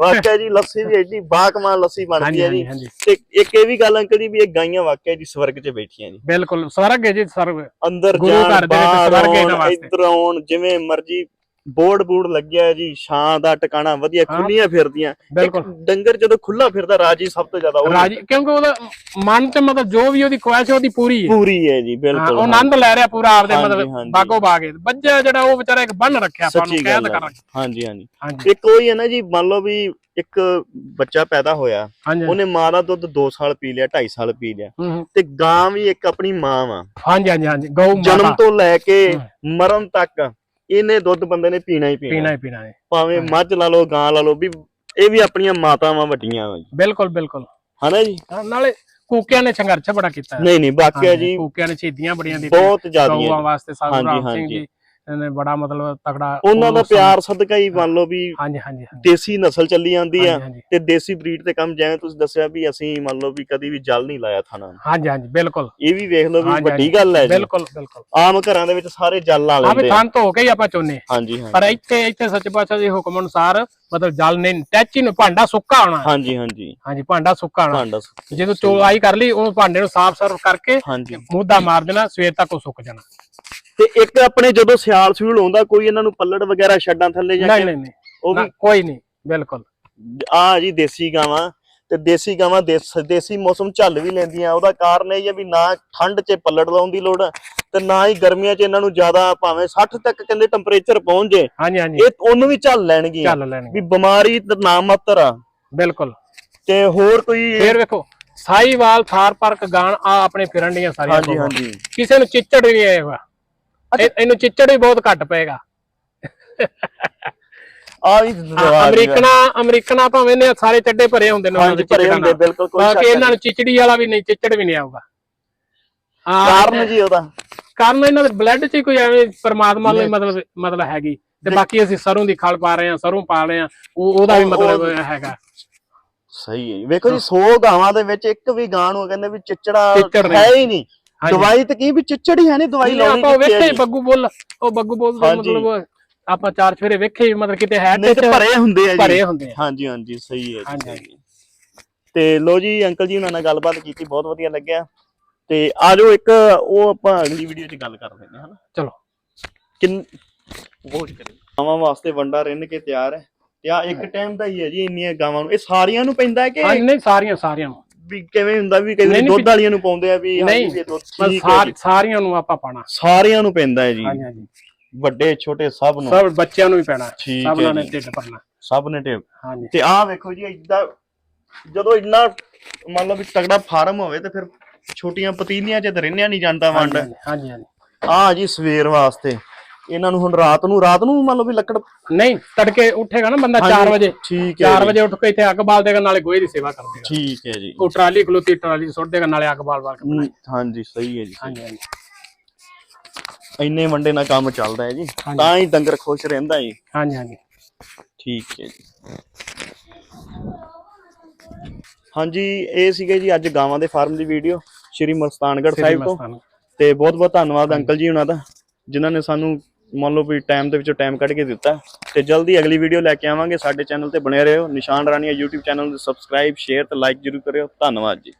ਵਾਕਿਆ ਜੀ ਲੱਸੀ ਵੀ ਐਡੀ ਬਾਕਮਾਲ ਲੱਸੀ ਬਣਦੀ ਹੈ ਜੀ। ਤੇ ਇੱਕ ਇਹ ਵੀ ਗੱਲ ਅੰਕਲ ਜੀ ਵੀ ਇਹ ਗਾਈਆਂ ਵਾਕਿਆ ਜੀ ਸਵਰਗ 'ਚ ਬੈਠੀਆਂ ਜੀ। ਬਿਲਕੁਲ ਸਵਰਗ ਹੈ ਜੀ ਸਰਵ ਅੰਦਰ ਜਾਣ ਬਾਹਰ ਸਵਰਗ ਆਉਣ ਜਿਵੇਂ ਮਰਜ਼ੀ ਬੋਰਡ ਬੂਰਡ ਲੱਗਿਆ ਜੀ ਛਾਂ ਦਾ ਟਿਕਾਣਾ ਵਧੀਆ। ਖੁੱਲੀਆਂ ਫਿਰਦੀਆਂ। ਇੱਕ ਬਿਲਕੁਲ। ਡੰਗਰ ਜਦੋਂ ਖੁੱਲਾ ਫਿਰਦਾ ਰਾਜੀ ਸਭ ਤੋਂ ਜ਼ਿਆਦਾ ਉਹ ਰਾਜੀ ਕਿਉਂਕਿ ਉਹਦਾ ਮਨ ਤੇ ਮਤਲਬ ਜੋ ਵੀ ਉਹਦੀ ਖੁਆਇਸ਼ ਉਹਦੀ ਪੂਰੀ ਹੈ। ਪੂਰੀ ਹੈ ਜੀ ਬਿਲਕੁਲ ਉਹ ਆਨੰਦ ਲੈ ਰਿਹਾ ਪੂਰਾ ਆਪਦੇ ਮਤਲਬ। ਬਾਗੋ ਬਾਗੇ ਬੱਚਾ ਜਿਹੜਾ ਉਹ ਵਿਚਾਰਾ ਇੱਕ ਬੰਨ ਰੱਖਿਆ ਆਪਾਂ ਨੂੰ ਕੈਦ ਕਰ ਹਾਂਜੀ ਹਾਂਜੀ। ਇੱਕ ਉਹੀ ਹੈ ਨਾ ਜੀ ਮੰਨ ਲਓ ਵੀ ਇੱਕ ਬੱਚਾ ਪੈਦਾ ਹੋਇਆ ਉਹਨੇ ਮਾਂ ਦਾ ਦੁੱਧ 2 ਸਾਲ ਪੀ ਲਿਆ 2.5 ਸਾਲ ਪੀ ਲਿਆ। ਤੇ ਗਾਂ ਵੀ ਇੱਕ ਆਪਣੀ ਮਾਂ ਵਾ। ਹਾਂਜੀ ਹਾਂਜੀ ਹਾਂਜੀ। ਗਊ ਜਨਮ ਮਾਤਾ ਤੋਂ ਲੈ ਕੇ। ਮਰਨ ਤੱਕ ਇਹਨੇ ਦੁੱਧ ਬੰਦੇ ਨੇ ਪੀਣਾ ਹੀ ਪੀਣਾ। ਪੀਣਾ ਹੀ ਪੀਣਾ ਹੈ। ਭਾਵੇਂ। ਮੱਝ ਲਾ ਲਓ ਗਾਂ ਲਾ ਲਓ ਵੀ ਇਹ ਵੀ ਆਪਣੀਆਂ ਮਾਤਾਵਾਂ ਵੱਡੀਆਂ ਵਾ ਜੀ। ਬਿਲਕੁਲ ਬਿਲਕੁਲ। ਹਨਾ ਜੀ? ਹਾਂ, ਨਾਲੇ ਕੂਕਿਆਂ ਨੇ ਸੰਘਰਸ਼ ਬੜਾ ਕੀਤਾ। ਹੈ ਨਹੀਂ ਨਹੀਂ ਬਾਕੀ ਹਾਂਜੀ, ਜੀ ਕੂਕਿਆਂ ਨੇ ਸ਼ਹੀਦੀਆਂ ਬੜੀਆਂ ਦਿੱਤੀਆਂ। ਬਹੁਤ ਜ਼ਿਆਦੀਆਂ। ਗਊਆਂ ਵਾਸਤੇ ਸਾਧੂ ਹਾਂਜੀ, ਰਾਮ ਸਿੰਘ ਹਾਂਜੀ। ਜੀ ਨੇ ਬੜਾ ਮਤਲਬ ਤਕੜਾ ਉਹਨਾਂ ਦਾ ਪਿਆਰ ਸਦਕਾ ਹੀ ਮੰਨ ਲਓ ਵੀ ਹਾਂਜੀ ਹਾਂਜੀ ਦੇਸੀ ਨਸਲ ਚੱਲੀ ਜਾਂਦੀ ਆ ਤੇ ਦੇਸੀ ਬਰੀਡ ਤੇ ਕੰਮ ਜਿਵੇਂ ਤੁਸੀਂ ਦੱਸਿਆ ਵੀ ਅਸੀਂ ਮੰਨ ਲਓ ਵੀ ਕਦੀ ਵੀ ਜਲ ਨਹੀਂ ਲਾਇਆ ਥਾਣਾ। ਹਾਂਜੀ ਹਾਂਜੀ ਬਿਲਕੁਲ। ਇਹ ਵੀ ਵੇਖ ਲਓ ਵੀ ਵੱਡੀ। ਗੱਲ ਹੈ ਜੀ। ਬਿਲਕੁਲ ਬਿਲਕੁਲ। ਆਮ ਘਰਾਂ ਦੇ ਵਿੱਚ ਸਾਰੇ ਜਲ ਲਾ ਆ ਵੀ ਲੈਂਦੇ ਆ। ਥਾਂ ਧੋ ਕੇ ਹੀ ਆਪਾਂ ਚੋਨੇ। ਹਾਂਜੀ ਹਾਂ ਪਰ ਇੱਥੇ ਇੱਥੇ ਸੱਚ ਪਾਤਸ਼ਾਹ ਦੇ ਹੁਕਮ ਅਨੁਸਾਰ ਮਤਲਬ ਜਲ ਨਹੀਂ ਟੈਚੀ ਨੂੰ ਭਾਂਡਾ ਸੁੱਕਾ ਹੋਣਾ। ਹਾਂਜੀ ਹਾਂਜੀ। ਹਾਂਜੀ ਭਾਂਡਾ ਸੁੱਕਾ ਹੋਣਾ ਭਾਂਡਾ ਜਦੋਂ ਚੋਲਾਈ ਕਰ ਲਈ ਉਹ ਭਾਂਡੇ ਨੂੰ ਸਾਫ਼ ਸਰਵ ਕਰਕੇ ਮੁੱਦਾ ਮਾਰ ਦੇਣਾ ਸਵੇਰ ਤੱਕ ਉਹ ਸੁੱਕ ਜਾਣਾ। ਤੇ ਇੱਕ ਆਪਣੇ ਜਦੋਂ ਸਿਆਲ ਸੂਲ ਆਉਂਦਾ ਕੋਈ ਇਹਨਾਂ ਨੂੰ ਪੱਲੜ ਵਗੈਰਾ ਛੱਡਾਂ ਥੱਲੇ ਜਾਂ ਨਹੀਂ ਨਹੀਂ ਨਹੀਂ। ਉਹ ਵੀ ਕੋਈ ਨਹੀਂ ਬਿਲਕੁਲ। ਆ ਜੀ ਦੇਸੀ ਗਾਵਾਂ। ਤੇ ਦੇਸੀ ਗਾਵਾਂ ਦੇਸ- ਮੌਸਮ ਝੱਲ ਵੀ ਲੈਂਦੀਆਂ। ਉਹਦਾ ਕਾਰਨ ਇਹ ਹੈ ਵੀ ਨਾ ਠੰਡ 'ਚ ਪੱਲੜ ਲਾਉਣ ਦੀ ਲੋੜ ਤੇ ਨਾ ਹੀ ਗਰਮੀਆਂ 'ਚ ਇਹਨਾਂ ਨੂੰ ਜ਼ਿਆਦਾ ਭਾਵੇਂ 60 ਤੱਕ ਕਹਿੰਦੇ ਟੈਂਪਰੇਚਰ ਪਹੁੰਚ ਜੇ ਹਾਂਜੀ ਹਾਂਜੀ। ਇਹ ਉਹਨੂੰ ਵੀ ਝੱਲ ਲੈਣਗੀਆਂ। ਚੱਲ ਲੈਣਗੇ ਵੀ ਬਿਮਾਰੀ ਨਾ ਮਾਤਰ ਆ। ਬਿਲਕੁਲ। ਤੇ ਹੋਰ ਕੋਈ ਫੇਰ ਵੇਖੋ ਸਾਈਵਾਲ ਥਾਰ ਪਾਰਕ ਗਾਣ ਆ ਆਪਣੇ ਫਿਰਨ ਦੀਆਂ ਸਾਰੀਆਂ ਹਾਂਜੀ। ਹਾਂਜੀ। ਕਿਸੇ ਨੂੰ ਚਿੱਚੜ ਨਹੀਂ ਆਏਗਾ ਇਹ- ਇਹਨੂੰ ਚਿੱਚੜ ਵੀ ਬਹੁਤ ਘੱਟ ਪਏਗਾ। ਆ ਵੀ ਆ, ਅਮਰੀਕਨਾ ਅਮਰੀਕਨਾ ਭਾਵੇਂ ਨੇ ਸਾਰੇ ਚੱਡੇ ਭਰੇ ਹੁੰਦੇ ਨੇ ਹਾਂਜੀ ਭਰੇ ਚਿੱਚੜਾਂ ਹੁੰਦੇ ਨਾਲ। ਬਿਲਕੁਲ ਕੋਈ ਬਾਕੀ ਸ਼ੱਕ ਇਹਨਾਂ ਨੂੰ ਚਿਚੜੀ ਵਾਲਾ ਵੀ ਨਹੀਂ ਚਿੱਚੜ ਵੀ ਨਹੀਂ ਆਊਗਾ। ਹਾਂ। ਕਾਰਨ ਜੀ ਉਹਦਾ। ਕਾਰਨ ਇਹਨਾਂ ਦੇ ਬਲੱਡ 'ਚ ਹੀ ਕੋਈ ਐਵੇਂ ਪਰਮਾਤਮਾ ਨੂੰ ਹੀ ਮਤਲਬ ਮਤਲਬ ਹੈਗੀ। ਤੇ ਬਾਕੀ ਅਸੀਂ ਸਰੋਂ ਦੀ ਖਲ ਪਾ ਰਹੇ ਹਾਂ ਸਰੋਂ ਪਾ ਰਹੇ ਹਾਂ ਉਹ ਉਹਦਾ ਵੀ ਉਹ- ਮਤਲਬ ਹੈਗਾ। ਸਹੀ ਹੈ ਜੀ। ਵੇਖੋ ਜੀ 100 ਗਾਵਾਂ ਦੇ ਵਿੱਚ ਇੱਕ ਵੀ ਗਾਂ ਨੂੰ ਕਹਿੰਦੇ ਵੀ ਚਿਚੜਾ ਚਿੱਚੜ ਨਹੀਂ। ਹੈ ਹੀ ਨਹੀਂ। ਦਵਾਈ ਤੇ ਕੀ ਵੀ ਚਿਚੜ ਹੀ ਹੈ ਨਹੀਂ ਦਵਾਈ ਲਾਉਣੀ ਆਪਾਂ ਵੇਖੇ ਬੱਗੂ ਬੁੱਲ ਉਹ ਬੱਗੂ ਬੁੱਲ ਦਾ। ਮਤਲਬ ਆਪਾਂ ਚਾਰ ਚਫੇਰੇ ਵੇਖੇ ਮਤਲਬ ਕਿਤੇ ਹੈ ਤੇ ਭਰੇ ਹੁੰਦੇ ਆ ਜੀ। ਭਰੇ ਹੁੰਦੇ ਆ। ਹਾਂਜੀ ਹਾਂਜੀ ਸਹੀ ਹੈ ਜੀ। ਤੇ ਲੋ ਜੀ ਅੰਕਲ ਜੀ ਉਹਨਾਂ ਨਾਲ ਗੱਲਬਾਤ ਕੀਤੀ ਬਹੁਤ ਵਧੀਆ ਲੱਗਿਆ। ਤੇ ਆਜੋ ਇੱਕ ਉਹ ਆਪਾਂ ਅਗਲੀ ਵੀਡੀਓ 'ਚ ਗੱਲ ਕਰ ਲੈਂਦੇ ਹਾਂ ਹਨਾ? ਚਲੋ। ਕਿੰਨ ਬਹੁਤ ਕਰੇ ਗਾਵਾਂ ਵਾਸਤੇ ਵੰਡਾ ਰਿੰਨ ਕੇ ਤਿਆਰ ਹੈ। ਤੇ ਆ ਇੱਕ ਟਾਈਮ ਦਾ ਹੀ ਹੈ ਜੀ ਇੰਨੀਆਂ ਗਾਵਾਂ ਨੂੰ। ਇਹ ਸਾਰੀਆਂ ਨੂੰ ਪੈਂਦਾ ਹੈ ਕਿ ਨਹੀਂ ਸਾਰੀਆਂ ਸਾਰੀਆਂ ਨੂੰ। ਵੀ ਕਿਵੇਂ ਹੁੰਦਾ ਵੀ ਕਈ ਵਾਰੀ ਦੁੱਧ ਵਾਲੀਆਂ ਨੂੰ ਪਾਉਂਦੇ ਆ ਵੀ ਹਾਂਜੀ ਵੀ ਇਹ ਦੁੱਧ ਠੀਕ ਹੈ ਜੀ। ਸਾਰੀਆਂ ਨੂੰ ਆਪਾਂ ਪਾਣਾ ਸਾਰਿਆਂ ਨੂੰ ਪੈਂਦਾ ਹੈ ਜੀ। ਹਾਂਜੀ ਹਾਂਜੀ। ਵੱਡੇ ਛੋਟੇ ਸਭ ਨੂੰ। ਸਭ ਬੱਚਿਆਂ ਨੂੰ ਵੀ ਪੈਣਾ। ਠੀਕ ਸਭ ਹੈ ਨੇ ਜੀ। ਢਿੱਡ ਭਰਨਾ। ਸਭ ਨੇ ਟੇਪ ਹਾਂਜੀ। ਤੇ ਆਹ ਵੇਖੋ ਜੀ ਇਦਾਂ ਜਦੋਂ ਇੰਨਾ ਮੰਨ ਲਓ ਵੀ ਤਗੜਾ ਫਾਰਮ ਹੋਵੇ ਤੇ ਫਿਰ ਛੋਟੀਆਂ ਪਤੀਲੀਆਂ 'ਚ ਤਾਂ ਰਿੰਨਿਆ ਨਹੀਂ ਜਾਂਦਾ ਵੰਡ। ਹਾਂਜੀ ਹਾਂਜੀ। ਆਹ ਜੀ ਸਵੇਰ ਵਾਸਤੇ। ਇਹਨਾਂ ਨੂੰ ਹੁਣ ਰਾਤ ਨੂੰ ਰਾਤ ਨੂੰ ਮੰਨ ਲਓ ਵੀ ਲੱਕੜ ਨਹੀਂ ਤੜਕੇ ਉੱਠੇਗਾ ਨਾ ਬੰਦਾ 4 ਹਾਂਜੀ, ਵਜੇ। ਠੀਕ ਹੈ 4 ਜੀ, ਵਜੇ ਉੱਠ ਕੇ ਇੱਥੇ ਅੱਗ ਬਾਲ ਦੇਗਾ ਨਾਲੇ ਗੋਹੇ ਦੀ ਸੇਵਾ ਕਰ ਦੇਗਾ ਠੀਕ ਹੈ ਜੀ। ਉਹ ਟਰਾਲੀ ਖਲੋਤੀ ਟਰਾਲੀ ਸੁੱਟ ਦੇਗਾ ਨਾਲੇ ਅੱਗ ਬਾਲ ਬਾਲ ਕੇ ਹਾਂਜੀ ਸਹੀ ਹੈ ਜੀ ਹਾਂਜੀ ਹਾਂਜੀ। ਇੰਨੇ ਵੰਡੇ ਨਾਲ ਕੰਮ ਚੱਲਦਾ ਹੈ ਜੀ। ਤਾਂ ਹੀ ਡੰਗਰ ਖੁਸ਼ ਰਹਿੰਦਾ ਜੀ। ਹਾਂਜੀ ਹਾਂਜੀ। ਠੀਕ ਹੈ ਜੀ। ਹਾਂਜੀ ਇਹ ਸੀਗੇ ਜੀ ਅੱਜ ਗਾਵਾਂ ਦੇ ਫਾਰਮ ਦੀ ਵੀਡੀਓ ਸ਼੍ਰੀ ਮਸਤਾਨਗੜ੍ਹ ਸ੍ਰੀ ਸਾਹਿਬ ਤੋਂ। ਤੇ ਬਹੁਤ ਬਹੁਤ ਧੰਨਵਾਦ ਅੰਕਲ ਜੀ ਉਹਨਾਂ ਦਾ ਜਿਨ੍ਹਾਂ ਨੇ ਸਾਨੂੰ ਮੰਨ ਲਓ ਵੀ ਟਾਈਮ ਦੇ ਵਿੱਚੋਂ ਟਾਈਮ ਕੱਢ ਕੇ ਦਿੱਤਾ। ਤੇ ਜਲਦੀ ਅਗਲੀ ਵੀਡੀਓ ਲੈ ਕੇ ਆਵਾਂਗੇ। ਸਾਡੇ ਚੈਨਲ ਤੇ ਬਣੇ ਰਹੋ। ਨਿਸ਼ਾਨ ਰਾਣੀਆ YouTube ਚੈਨਲ ਨੂੰ ਸਬਸਕ੍ਰਾਈਬ ਸ਼ੇਅਰ ਤੇ ਲਾਈਕ ਜਰੂਰ ਕਰਿਓ। ਧੰਨਵਾਦ ਜੀ।